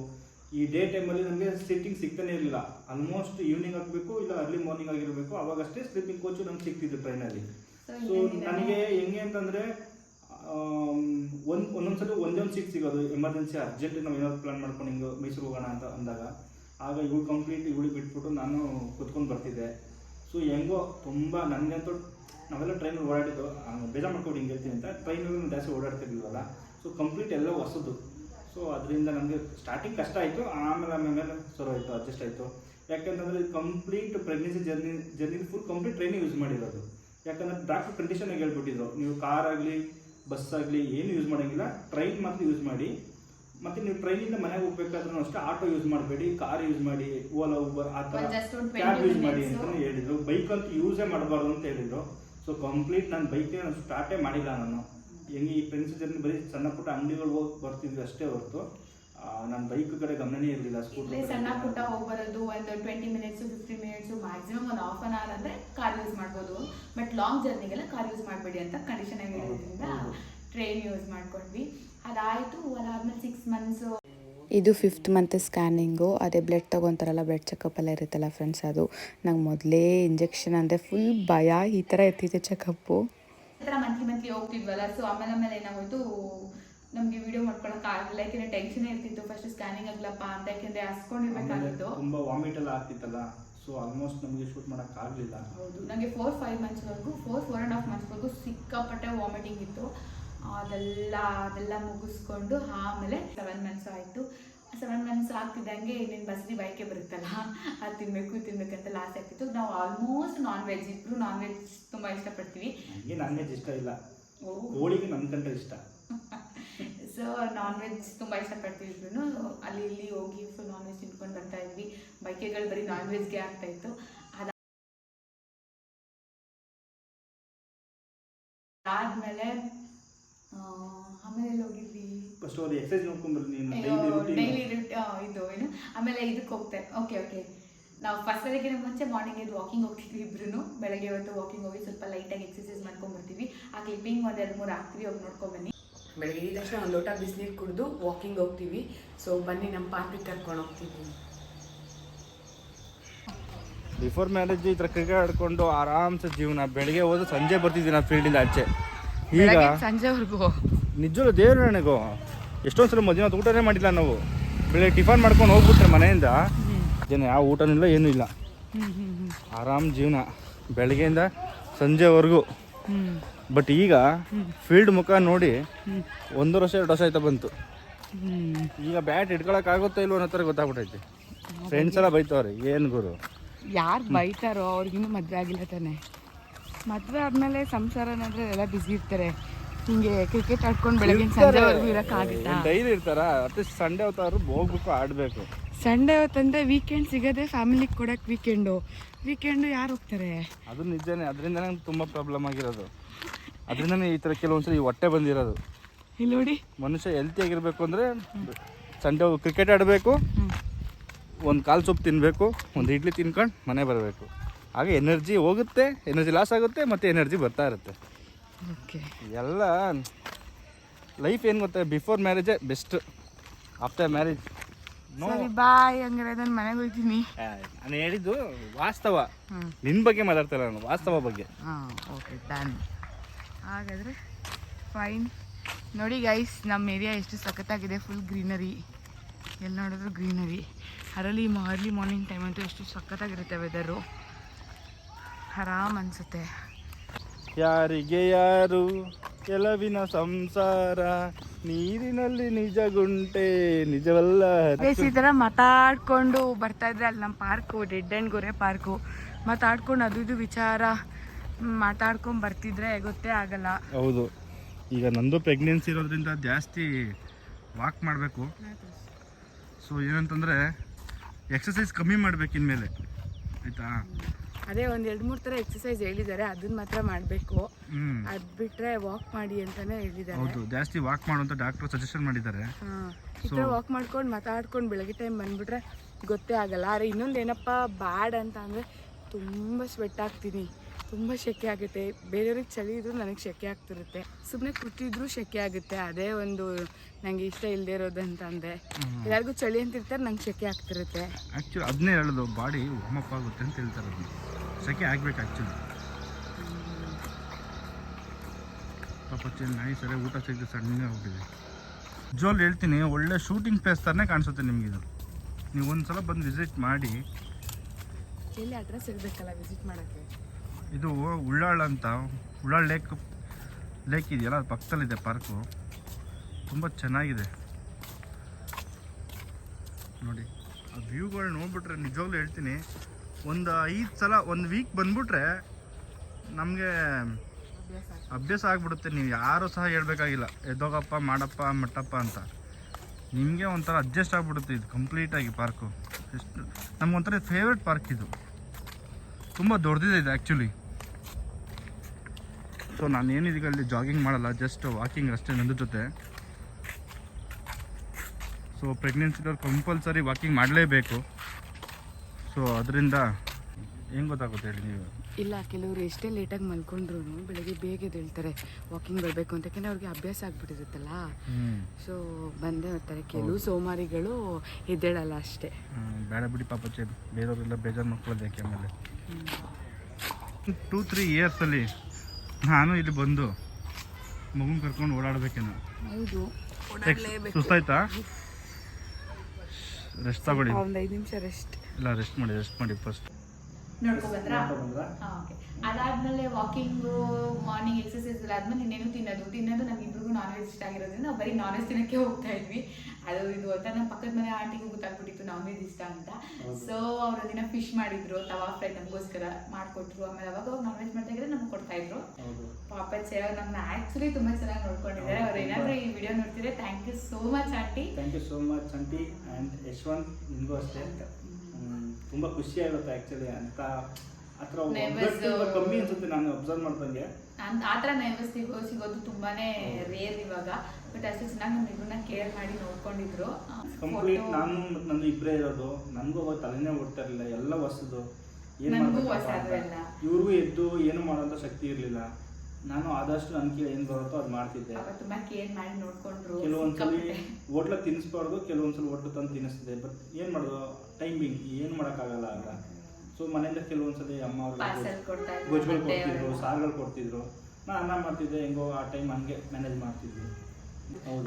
ಈ ಡೇ ಟೈಮಲ್ಲಿ ನಮಗೆ ಸಿಟ್ಟಿಂಗ್ ಸಿಗ್ತಾನೆ ಇರಲಿಲ್ಲ. ಆಲ್ಮೋಸ್ಟ್ ಈವ್ನಿಂಗ್ ಆಗಬೇಕು ಇಲ್ಲ ಅರ್ಲಿ ಮಾರ್ನಿಂಗ್ ಆಗಿರಬೇಕು. ಅವಾಗಷ್ಟೇ ಸ್ಲೀಪಿಂಗ್ ಕೋಚು ನಮ್ಗೆ ಸಿಗ್ತಿದ್ದು ಟ್ರೈನಲ್ಲಿ ಸೊ ನನಗೆ ಹೆಂಗೆ ಅಂತಂದರೆ ಒಂದು ಒಂದೊಂದು ಸಲ ಒಂದೊಂದು ಸೀಟ್ ಸಿಗೋದು. ಎಮರ್ಜೆನ್ಸಿ ಅರ್ಜೆಂಟ್ ನಾವು ಏನಾದ್ರು ಪ್ಲಾನ್ ಮಾಡ್ಕೊಂಡು ಹಿಂಗೆ ಮೈಸೂರು ಹೋಗೋಣ ಅಂತ ಅಂದಾಗ. ಆಗ ಇವಳು ಕಂಪ್ಲೀಟ್ ಇವಳಿಗೆ ಬಿಟ್ಬಿಟ್ಟು ನಾನು ಕುತ್ಕೊಂಡು ಬರ್ತಿದ್ದೆ. ಸೊ ಹೆಂಗೋ ತುಂಬ ನನಗಂತೂ ನಾವೆಲ್ಲ ಟ್ರೈನಲ್ಲಿ ಓಡಾಡಿದ್ದು ಬೇಜಾರು ಮಾಡ್ಕೊಂಡು ಹಿಂಗೆ ಹೇಳ್ತೀನಿ ಅಂತ ಟ್ರೈನಲ್ಲಿ ಜಾಸ್ತಿ ಓಡಾಡ್ತಿರ್ಲಿಲ್ವಲ್ಲ? ಸೊ ಕಂಪ್ಲೀಟ್ ಎಲ್ಲ ಹೊಸದು. ಸೊ ಅದರಿಂದ ನನಗೆ ಸ್ಟಾರ್ಟಿಂಗ್ ಕಷ್ಟ ಆಯಿತು, ಆಮೇಲೆ ಆಮೇಲೆ ಸರ್ ಆಯಿತು ಅಡ್ಜಸ್ಟ್ ಆಯಿತು. ಯಾಕೆಂತಂದರೆ complete pregnancy journey journey full complete ಟ್ರೈನೇ use ಮಾಡಿರೋದು. ಯಾಕಂದರೆ ಡಾಕ್ಟರ್ ಕಂಡೀಷನಾಗಿ ಹೇಳ್ಬಿಟ್ಟಿದ್ರು. ನೀವು ಕಾರ್ ಆಗಲಿ ಬಸ್ ಆಗಲಿ, ಏನು ಯೂಸ್ ಮಾಡೋಂಗಿಲ್ಲ ಟ್ರೈನ್ ಮಾತ್ರ ಯೂಸ್ ಮಾಡಿ. ಮತ್ತು ನೀವು ಟ್ರೈನಿಂದ ಮನೆಗೆ ಹೋಗ್ಬೇಕಾದ್ರೂ ಅಷ್ಟೇ ಆಟೋ ಯೂಸ್ ಮಾಡಬೇಡಿ ಕಾರ್ ಯೂಸ್ ಮಾಡಿ ಓಲಾ ಊಬರ್ ಆ ಥರ ಕ್ಯಾಬ್ ಯೂಸ್ ಮಾಡಿ ಅಂತ ಹೇಳಿದ್ರು. ಬೈಕ್ ಅಂತೂ ಯೂಸೇ ಮಾಡಬಾರ್ದು ಅಂತ ಹೇಳಿದ್ರು. ಸೊ ಕಂಪ್ಲೀಟ್ ನಾನು ಬೈಕ್ ನಾನು ಸ್ಟಾರ್ಟೇ ಮಾಡಿಲ್ಲ ನಾನು. ಹೆಂಗೆ ಈ ಫ್ರೆಂಡ್ಸ್ ಜರ್ನಿ ಬರೀ ಸಣ್ಣ ಪುಟ್ಟ ಅಂಗಡಿಗಳು ಹೋಗಿ ಬರ್ತಿದ್ವಿ ಅಷ್ಟೇ ಹೊರತು. ನಾನು ಬೈಕ್ ಕಡೆ ಗಮನನೇ ಇರಲಿಲ್ಲ ಸ್ಕೂಟರ್ ಸಣ್ಣ ಪುಟ್ಟ ಹೋಗಿ ಬರೋದು ಒಂದು twenty minutes fifty minutes maximum ಒಂದು ಹಾಫ್ ಅನ್ ಅವರ್ ಅಂದರೆ ಕಾರ್ ಯೂಸ್ ಮಾಡ್ಬೋದು. ಬಟ್ ಲಾಂಗ್ ಜರ್ನಿಗೆಲ್ಲ ಕಾರ್ ಯೂಸ್ ಮಾಡಬೇಡಿ ಅಂತ ಕಂಡೀಷನ್ ಆಗಿರೋದ್ರಿಂದ. ಟ್ರೈನ್ ಯೂಸ್ ಮಾಡ್ಕೊಂಡ್ವಿ. ಅದಾಯಿತು ಅದಾದ್ಮೇಲೆ ಸಿಕ್ಸ್ ಮಂತ್ಸು ಇದು ಫಿಫ್ತ್ ಮಂತ್ ಸ್ಕ್ಯಾನಿಂಗು ಅದೇ ಬ್ಲಡ್ ತೊಗೊತಾರಲ್ಲ ಬ್ಲಡ್ ಚೆಕಪ್ ಎಲ್ಲ ಇರುತ್ತಲ್ಲ ಫ್ರೆಂಡ್ಸ್ ಅದು. ನಂಗೆ ಮೊದಲೇ ಇಂಜೆಕ್ಷನ್ ಅಂದರೆ ಫುಲ್ ಭಯ ಈ ಥರ ಇರ್ತಿದೆ ಚೆಕಪ್ಪು ಈ ಥರ ಮಂತ್ಲಿ ಮಂತ್ಲಿ ಹೋಗ್ತಿದ್ವಲ್ಲ ಸೊ ಆಮೇಲೆ ಆಮೇಲೆ ಏನಾಗೋಯ್ತು ನಮಗೆ ವಿಡಿಯೋ ಮಾಡ್ಕೊಳಕ್ ಆಗಲಿಲ್ಲ. ಯಾಕೆಂದ್ರೆ ಟೆನ್ಷನ್ ಇರ್ತಿತ್ತು ಫಸ್ಟ್ ಸ್ಕ್ಯಾನಿಂಗ್ ಆಗ್ಲಪ್ಪ ಅಂತ. ಯಾಕೆಂದ್ರೆ ಹಸ್ಕೊಂಡಿರ್ಬೇಕಾಗಿತ್ತು. ತುಂಬ ವಾಮಿಟ್ ಎಲ್ಲ ಆಗ್ತಿತ್ತಲ್ಲ ಸೊ ಆಲ್ಮೋಸ್ಟ್ ನಮಗೆ ಶೂಟ್ ಮಾಡೋಕ್ಕಾಗಲಿಲ್ಲ ಹೌದು. ನನಗೆ ಫೋರ್ ಫೈವ್ ಮಂತ್ಸ್ವರೆಗೂ ಫೋರ್ ಫೋರ್ ಆ್ಯಂಡ್ ಹಾಫ್ ಮಂತ್ಸ್ವರೆಗೂ ಸಿಕ್ಕಾಪಟ್ಟೆ ವಾಮಿಟಿಂಗ್ ಇತ್ತು. ಅದೆಲ್ಲ ಅದೆಲ್ಲ ಮುಗಿಸ್ಕೊಂಡು ಆಮೇಲೆ ಸೆವೆನ್ ಮಂತ್ಸ್ ಆಯಿತು. ಸೆವೆನ್ ಮಂತ್ಸ್ ಆಗ್ತಿದ್ದಂಗೆ ಇನ್ನೇನು ಬಸ್ರಿ ಬೈಕೆ ಬರುತ್ತಲ್ಲ ಅದು ತಿನ್ನಬೇಕು ತಿನ್ಬೇಕಂತ ಲಾಸ್ ಆಗ್ತಿತ್ತು. ನಾವು ಆಲ್ಮೋಸ್ಟ್ ನಾನ್ ವೆಜ್ ಇಬ್ಬರು ನಾನ್ ವೆಜ್ ತುಂಬ ಇಷ್ಟಪಡ್ತೀವಿ. ನನಗೆ ನಾನ್ ವೆಜ್ ಇಷ್ಟ ಇಲ್ಲ. ಹೋಳಿಗೆ ನನ್ನ ಕಂಡ್ರೆ ಇಷ್ಟ. ಸೊ ನಾನ್ ವೆಜ್ ತುಂಬ ಇಷ್ಟಪಡ್ತೀವಿ ಇಬ್ರು ಅಲ್ಲಿ ಇಲ್ಲಿ ಹೋಗಿ ಫುಲ್ ನಾನ್ ವೆಜ್ ತಿನ್ಕೊಂಡು ಬರ್ತಾ ಇದ್ವಿ. ಬೈಕೆಗಳು ಬರೀ ನಾನ್ ವೆಜ್ಗೆ ಆಗ್ತಾ ಇತ್ತು. ಅದಾದ್ಮೇಲೆ ಆ, ಆಮೇಲೆ ಹೋಗಿದ್ವಿ ಫಸ್ಟ್ ಅವ್ರು ಎಕ್ಸಸೈಸ್ ನೋಡ್ಕೊಂಡ್ಬರ್ರಿ ನೀನು ಡೈಲಿ ಡೈಲಿ ಇದು ಏನು? ಆಮೇಲೆ ಇದಕ್ಕೆ ಹೋಗ್ತಾರೆ ಓಕೆ ಓಕೆ ನಾವು ಫಸ್ಟ್ ಅದಕ್ಕಿಂತ ಮುಂಚೆ ಮಾರ್ನಿಂಗ್ ಇದು ವಾಕಿಂಗ್ ಹೋಗ್ತಿದ್ವಿ ಇಬ್ರು ಬೆಳಗ್ಗೆ ಹೊತ್ತು ವಾಕಿಂಗ್ ಹೋಗಿ ಸ್ವಲ್ಪ ಲೈಟಾಗಿ ಎಕ್ಸಸೈಸ್ ಮಾಡ್ಕೊಂಡ್ಬರ್ತೀವಿ ಆ ಕ್ಲಿಪ್ಪಿಂಗ್ ಒಂದು ಎರಡು ಮೂರು ಹಾಕ್ತೀವಿ ಹೋಗಿ ನೋಡ್ಕೊಂಡ್ಬನ್ನಿ ಬೆಳಗ್ಗೆ ಎದ್ದ ತಕ್ಷಣ ಒಂದು ಲೋಟ ಬಿಸಿನೀರು ಕುಡಿದು ವಾಕಿಂಗ್ ಹೋಗ್ತೀವಿ. ಸೊ ಬನ್ನಿ ನಮ್ಮ ಪಾರ್ಕಿಗೆ ಕರ್ಕೊಂಡು ಹೋಗ್ತೀವಿ. ಬಿಫೋರ್ ಮ್ಯಾರೇಜ್ ಈ ಥರ ಕ್ರಿಕೆಟ್ ಆಡ್ಕೊಂಡು ಆರಾಮ್ಸೆ ಜೀವನ. ಬೆಳಗ್ಗೆ ಹೋದ್ರೆ ಸಂಜೆ ಬರ್ತಿದ್ದೀನಿ ನಾವು ಫೀಲ್ಡಿಂದ ಆಚೆ. ಈಗ ಸಂಜೆವರೆಗೂ. ದೇವ್ರ ನನಗೂ. ಎಷ್ಟೊಂದು ಸಲ ಮಧ್ಯಾಹ್ನ ಊಟನೇ ಮಾಡಿಲ್ಲ ನಾವು. ಬೆಳಿಗ್ಗೆ ಟಿಫನ್ ಮಾಡ್ಕೊಂಡು ಹೋಗ್ಬಿಟ್ರೆ ಮನೆಯಿಂದ. ಜನ ಯಾವ ಊಟನೂ ಇಲ್ಲ. ಏನೂ ಇಲ್ಲ ಆರಾಮ್ ಜೀವನ. ಬೆಳಗ್ಗೆಯಿಂದ ಸಂಜೆವರೆಗೂ. ಬಟ್ ಈಗ ಫೀಲ್ಡ್ ಮುಖ ನೋಡಿ ಒಂದು ವರ್ಷ ಎರಡು ವರ್ಷ ಆಯ್ತಾ ಬಂತು. ಈಗ ಬ್ಯಾಟ್ ಇಟ್ಕೊಳಕ್ ಆಗುತ್ತೋ ಇಲ್ವೋ ಅನ್ನೋ ಥರ ಗೊತ್ತಾಗ್ಬಿಟ್ಟೈತಿ ಫ್ರೆಂಡ್ಸ್ ಎಲ್ಲ ಬೈತವ್ರೆ. ಏನು ಗುರು. ಯಾರು ಬೈತಾರೋ ಅವ್ರಿಗಿನ್ನೂ ಮದುವೆ ಆಗಿಲ್ಲ ತಾನೆ. ಮದುವೆ ಆದಮೇಲೆ ಸಂಸಾರ ಅನ್ನೋದ್ರೆ ಎಲ್ಲ ಬಿಸಿ ಇರ್ತಾರೆ. ಹಿಂಗೆ ಕ್ರಿಕೆಟ್ ಆಡ್ಕೊಂಡು ಬೆಳಗಿನ ಸಂಜೆವರೆಗೂ ಇರೋಕ್ಕಾಗುತ್ತಾ ಡೈಲಿ ಇರ್ತಾರ? ಅಟ್ಲೀಸ್ಟ್ ಸಂಡೇ ಹೊತ್ತಾದ್ರು ಹೋಗ್ಬೇಕು ಆಡಬೇಕು. ಸಂಡೇ ಹೊತ್ತಂದ್ರೆ ವೀಕೆಂಡ್ ಸಿಗೋದೇ ಫ್ಯಾಮಿಲಿಗೆ ಕೊಡಕ್ಕೆ ವೀಕೆಂಡು ವೀಕೆಂಡು ಯಾರು ಹೋಗ್ತಾರೆ? ಅದು ನಿಜನೇ. ಅದರಿಂದ ನಂಗೆ ತುಂಬ ಪ್ರಾಬ್ಲಮ್ ಆಗಿರೋದು. ಅದರಿಂದನೇ ಈ ಥರ ಕೆಲವೊಂದ್ಸರಿ ಈ ಹೊಟ್ಟೆ ಬಂದಿರೋದು. ಇಲ್ಲಿ ನೋಡಿ. ಮನುಷ್ಯ ಹೆಲ್ತಿ ಆಗಿರ್ಬೇಕು ಅಂದರೆ ಸಂಡೇ ಕ್ರಿಕೆಟ್ ಆಡಬೇಕು. ಒಂದು ಕಾಲು ಸೊಪ್ಪು ತಿನ್ನಬೇಕು ಒಂದು ಇಡ್ಲಿ ತಿನ್ಕೊಂಡು ಮನೆ ಬರಬೇಕು. ಆಗ ಎನರ್ಜಿ ಹೋಗುತ್ತೆ ಎನರ್ಜಿ ಲಾಸ್ ಆಗುತ್ತೆ ಮತ್ತು ಎನರ್ಜಿ ಬರ್ತಾ ಇರುತ್ತೆ. ಓಕೆ. ಎಲ್ಲ ಲೈಫ್ ಏನು ಗೊತ್ತಾ ಬಿಫೋರ್ ಮ್ಯಾರೇಜೇ ಬೆಸ್ಟ್ ಆಫ್ಟರ್ ಮ್ಯಾರೇಜ್ ಸರಿ ಬಾಯ್ ಹಂಗಾರೆ ನಾನು ಮನೆಗೆ ಹೋಗ್ತೀನಿ. ನಾನು ಹೇಳಿದ್ದು ವಾಸ್ತವ. ನಿನ್ನ ಬಗ್ಗೆ ಮಾತಾಡ್ತಾರೆ ನಾನು ವಾಸ್ತವ ಬಗ್ಗೆ. ಹಾಂ ಓಕೆ ಡನ್ ಹಾಗಾದರೆ ಫೈನ್ ನೋಡಿ ಗೈಸ್ ನಮ್ಮ ಏರಿಯಾ ಎಷ್ಟು ಸಖತ್ತಾಗಿದೆ ಫುಲ್ ಗ್ರೀನರಿ ಎಲ್ಲಿ ನೋಡಿದ್ರು greenery early early morning time ಅಂತೂ ಎಷ್ಟು ಸಖತ್ತಾಗಿರುತ್ತೆ ವೆದರು ಆರಾಮ್ ಅನಿಸುತ್ತೆ. ಯಾರಿಗೆ ಯಾರು ಕೆಲವಿನ ಸಂಸಾರ ನೀರಿನಲ್ಲಿ ನಿಜಗುಂಟೆ ನಿಜವಲ್ಲ ಬೇಸಿದ್ರ ಈ ಮಾತಾಡ್ಕೊಂಡು ಬರ್ತಾ ಇದ್ರೆ ಅಲ್ಲಿ ನಮ್ಮ ಪಾರ್ಕು ಡೆಡ್ ಅಂಡ್ ಗೊರೆ ಪಾರ್ಕು. ಮಾತಾಡ್ಕೊಂಡು ಅದು ಇದು ವಿಚಾರ ಮಾತಾಡ್ಕೊಂಡು ಬರ್ತಿದ್ರೆ ಗೊತ್ತೇ ಆಗಲ್ಲ. ಹೌದು. ಈಗ ನಂದು ಪ್ರೆಗ್ನೆನ್ಸಿ ಇರೋದ್ರಿಂದ ಜಾಸ್ತಿ ವಾಕ್ ಮಾಡಬೇಕು. ಸೊ ಏನಂತಂದರೆ ಎಕ್ಸಸೈಸ್ ಕಮ್ಮಿ ಮಾಡ್ಬೇಕು ಇನ್ಮೇಲೆ. ಆಯ್ತಾ? ಅದೇ ಒಂದು ಎರಡು ಮೂರು ಥರ ಎಕ್ಸಸೈಸ್ ಹೇಳಿದ್ದಾರೆ ಅದನ್ನ ಮಾತ್ರ ಮಾಡಬೇಕು. ಅದ್ ಬಿಟ್ರೆ ವಾಕ್ ಮಾಡಿ ಅಂತಾನೆ ಹೇಳಿದ್ದಾರೆ. ಹೌದು ಜಾಸ್ತಿ ವಾಕ್ ಮಾಡುವಂತ ಡಾಕ್ಟರ್ ಸಜೆಷನ್ ಮಾಡಿದ್ದಾರೆ. ಹಾಂ. ಈ ಥರ ವಾಕ್ ಮಾಡ್ಕೊಂಡು ಮಾತಾಡ್ಕೊಂಡು ಬೆಳಗ್ಗೆ ಟೈಮ್ ಬಂದ್ಬಿಟ್ರೆ ಗೊತ್ತೇ ಆಗಲ್ಲ. ಆದ್ರೆ ಇನ್ನೊಂದು ಏನಪ್ಪ ಬ್ಯಾಡ್ ಅಂತ ಅಂದ್ರೆ ತುಂಬಾ ಸ್ವೆಟ್ ಆಗ್ತೀನಿ. ತುಂಬ ಸೆಕೆ ಆಗುತ್ತೆ. ಬೇರೆಯವ್ರಿಗೆ ಚಳಿ ಇದ್ರೂ ನನಗೆ ಸೆಕೆ ಆಗ್ತಿರುತ್ತೆ. ಸುಮ್ಮನೆ ಕೂತಿದ್ರು ಸೆಕೆ ಆಗುತ್ತೆ. ಅದೇ ಒಂದು ನನಗೆ ಇಷ್ಟ ಇಲ್ಲದೆ ಇರೋದು ಅಂತ ಅಂದೆ ಎಲ್ಲರಿಗೂ ಚಳಿ ಅಂತ ಇರ್ತಾರೆ ನಂಗೆ ಸೆಕೆ ಆಗ್ತಿರುತ್ತೆ. ಆ್ಯಕ್ಚುಲಿ ಅದನ್ನೇ ಹೇಳೋದು ಬಾಡಿ ವಾಮಪ್ ಆಗುತ್ತೆ ಅಂತ ಹೇಳ್ತಾರೆ ಅದನ್ನ ಸೆಕೆ ಆಗ್ಬೇಕು ಆ್ಯಕ್ಚುಲಿ ಪಾಪ ನಾಯಿ ಸರಿ ಊಟ ಸಿಗದೆ ಸಣ್ಣಗೆ ಹೋಗಿದೆ ಜೋಲ್ ಹೇಳ್ತೀನಿ ಒಳ್ಳೆ ಶೂಟಿಂಗ್ ಪ್ಲೇಸ್ ಥರನೇ ಕಾಣಿಸುತ್ತೆ ನಿಮಗಿದು ನೀವು ಒಂದು ಸಲ ಬಂದು ವಿಸಿಟ್ ಮಾಡಿ. ಎಲ್ಲಿ ಅಡ್ರೆಸ್ ಇರಬೇಕಲ್ಲ ವಿಸಿಟ್ ಮಾಡೋಕ್ಕೆ? ಇದು ಉಳ್ಳಾಳ ಅಂತ ಉಳ್ಳಾಳ ಲೇಕ್ ಲೇಕ್ ಇದೆಯಲ್ಲ ಪಕ್ಕದಲ್ಲಿದೆ ಪಾರ್ಕು ತುಂಬ ಚೆನ್ನಾಗಿದೆ. ನೋಡಿ, ಆ ವ್ಯೂಗಳು ನೋಡಿಬಿಟ್ರೆ ನಿಜವಾಗ್ಲೂ ಹೇಳ್ತೀನಿ, ಒಂದು ಐದು ಸಲ, ಒಂದು ವೀಕ್ ಬಂದ್ಬಿಟ್ರೆ ನಮಗೆ ಅಭ್ಯಾಸ ಆಗ್ಬಿಡುತ್ತೆ. ನೀವು ಯಾರೂ ಸಹ ಹೇಳ್ಬೇಕಾಗಿಲ್ಲ, ಎದ್ದೋಗಪ್ಪ, ಮಾಡಪ್ಪ, ಮಟ್ಟಪ್ಪ ಅಂತ. ನಿಮಗೆ ಒಂಥರ ಅಡ್ಜಸ್ಟ್ ಆಗಿಬಿಡುತ್ತೆ ಇದು ಕಂಪ್ಲೀಟಾಗಿ ಪಾರ್ಕು ಎಷ್ಟು ನಮಗೊಂಥರ ಫೇವ್ರೆಟ್ ಪಾರ್ಕ್ ಇದು. ತುಂಬ ದೊಡ್ಡದಿದೆ ಇದು ಆ್ಯಕ್ಚುಲಿ ಸೊ ನಾನು ಏನಿದೀಗ ಅಲ್ಲಿ ಜಾಗಿಂಗ್ ಮಾಡಲ್ಲ ಜಸ್ಟ್ ವಾಕಿಂಗ್ ಅಷ್ಟೇ ನನ್ನ ಜೊತೆ. ಸೊ ಪ್ರೆಗ್ನೆನ್ಸಿದವ್ರು ಕಂಪಲ್ಸರಿ ವಾಕಿಂಗ್ ಮಾಡಲೇಬೇಕು. ಸೊ ಅದರಿಂದ ಏನು ಗೊತ್ತಾಗುತ್ತೆ ಹೇಳಿ ನೀವು? ಇಲ್ಲ ಕೆಲವರು ಎಷ್ಟೇ ಲೇಟಾಗಿ ಮಲ್ಕೊಂಡ್ರು ಬೆಳಗ್ಗೆ ಬೇಗ ಎದ್ದೇಳ್ತಾರೆ ವಾಕಿಂಗ್ ಬರಬೇಕು ಅಂತ. ಯಾಕಂದ್ರೆ ಅವ್ರಿಗೆ ಅಭ್ಯಾಸ ಆಗ್ಬಿಟ್ಟಿರುತ್ತಲ್ಲ? ಸೊ ಬಂದೇ ಬರ್ತಾರೆ ಕೆಲವು ಸೋಮಾರಿಗಳು ಎದ್ದೇಳಲ್ಲ ಅಷ್ಟೇ. ಬೇಡ ಬಿಡಿ ಪಾಪ ಚೆ ಬೇರೆಯವರೆಲ್ಲ ಬೇಜಾರು ಮಾಡ್ಕೊಳ್ಳೋದು ಯಾಕೆ ಆಮೇಲೆ? ಟೂ ತ್ರೀ ಇಯರ್ಸಲ್ಲಿ ನಾನು ಇಲ್ಲಿ ಬಂದು ಮಗುನ ಕರ್ಕೊಂಡು ಓಡಾಡ್ಬೇಕೇನೋ. ಹೌದು. ಸುಸ್ತಾಯ್ತಾ? ರೆಸ್ಟ್ ತಗೊಳ್ಳಿ. ಒಂದು ಐದು ನಿಮಿಷ ರೆಸ್ಟ್ ಇಲ್ಲ ರೆಸ್ಟ್ ಮಾಡಿ ರೆಸ್ಟ್ ಮಾಡಿ ಫಸ್ಟ್ ನೋಡ್ಕೊಂಡ್ ಬಂದ್ರಾ ಹಾ, okay. ಅದಾದ್ಮೇಲೆ ವಾಕಿಂಗು ಮಾರ್ನಿಂಗ್ ಎಕ್ಸರ್ಸೈಸ್ ಎಲ್ಲ ಆದ್ಮೇಲೆ ಇನ್ನೇನು ತಿನ್ನೋದು? ತಿನ್ನೋದು ನಮ್ಗಿಬ್ರಿಗೂ ನಾನ್ ವೆಜ್ ಇಷ್ಟ ಆಗಿರೋದ್ರಿಂದ ನಾವು ಬರೀ ನಾನ್ ವೆಜ್ ತಿನ್ನಕ್ಕೆ ಹೋಗ್ತಾ ಇದ್ವಿ. ಅದು ಇದು ಅಂತ ನಮ್ಮ ಪಕ್ಕದ ಮನೆ ಆಂಟಿಗೂ ಗೊತ್ತಾಗ್ಬಿಟ್ಟಿತ್ತು ನಾನ್ ವೆಜ್ ಇಷ್ಟ ಅಂತ. ಸೊ ಅವ್ರು ದಿನ ಫಿಶ್ ಮಾಡಿದ್ರು ತವಾ ಫ್ರೈ ನಮಗೋಸ್ಕರ ಮಾಡ್ಕೊಟ್ರು. ಆಮೇಲೆ ಅವಾಗ ಅವ್ರು ನಾನ್ ವೆಜ್ ಮಾಡ್ತಾ ಇದ್ರೆ ನಮ್ಗೆ ಕೊಡ್ತಾ ಇದ್ರು. ಪಾಪ ಚೆನ್ನಾಗಿ ನಮ್ಮನ್ನ ಆಕ್ಚುಲಿ ತುಂಬಾ ಚೆನ್ನಾಗಿ ನೋಡ್ಕೊಂಡಿದ್ದಾರೆ. ಅವ್ರು ಏನಾದ್ರೂ ಈ ವಿಡಿಯೋ ನೋಡ್ತಿದ್ರೆ thank you so much aunty thank you so much aunty and Yashwant ನಿಮಗೂ ಅಷ್ಟೇ ತುಂಬಾ ಖುಷಿ ಆಗುತ್ತೆ ಆಕ್ಚುಲಿ ಅಂತ ಆ ಥರ Neighbours- ಒಗ್ಗಟ್ಟು ಕಮ್ಮಿ ಅನ್ಸುತ್ತೆ ನಾನು ಅಬ್ಸರ್ವ್ ಮಾಡ್ದಂಗೆ. ಆತರ ಆ ಥರ ನೈಬರ್ಸ್ ಸಿಗೋ ಸಿಗೋದು ತುಂಬಾನೇ ರೇರ್ ಇವಾಗ. ಬಟ್ ಅಷ್ಟು ಚೆನ್ನಾಗಿ ನಮ್ಮ ಇಬ್ಬರನ್ನ ಕೇರ್ ಮಾಡಿ ನೋಡ್ಕೊಂಡಿದ್ರು. ಕಂಪ್ಲೀಟ್ ನಾನು ಮತ್ತು ನಂದು ಇಬ್ಬರೇ ಇರೋದು. ನನಗೂ ಅವಾಗ ತಲೆನೇ ಓಡ್ತಾ ಇರಲಿಲ್ಲ. ಎಲ್ಲ ಹೊಸದು. ಏನು. ಇವ್ರಿಗೂ ಎದ್ದು ಏನು ಮಾಡೋಂಥ ಶಕ್ತಿ ಇರಲಿಲ್ಲ. ನಾನು ಆದಷ್ಟು ನನ್ನ ಏನ್ ಏನು ಬರುತ್ತೋ ಅದು ಮಾಡ್ತಿದ್ದೆ. ಪಾಪ ತುಂಬಾ ಕೇರ್ ಮಾಡಿ ನೋಡ್ಕೊಂಡ್ರು ಕೆಲವೊಂದ್ಸಲಿ. ಹೋಟ್ಲ ತಿನ್ನಿಸ್ಬಾರ್ದು ಕೆಲವೊಂದ್ಸಲ ಹೋಟ್ಲು ತಂದು ತಿನ್ನಿಸ್ತಿದೆ ಬಟ್ ಏನು ಮಾಡೋದು ಟೈಮಿಂಗ್ ಏನು ಮಾಡೋಕ್ಕಾಗಲ್ಲ ಅಂತ ಸೊ ಮನೆಯಿಂದ ಕೆಲವೊಂದ್ಸಲಿ ಅಮ್ಮ ಗೊಜ್ಜುಗಳು ಗೊಜ್ಗಳು ಕೊಡ್ತಿದ್ರು ಸಾರ್ಗಳು ಕೊಡ್ತಿದ್ರು. ನಾ ಅನ್ನ ಮಾಡ್ತಿದ್ದೆ ಹೆಂಗೋ ಆ ಟೈಮ್ ಹಂಗೆ ಮ್ಯಾನೇಜ್ ಮಾಡ್ತಿದ್ವಿ.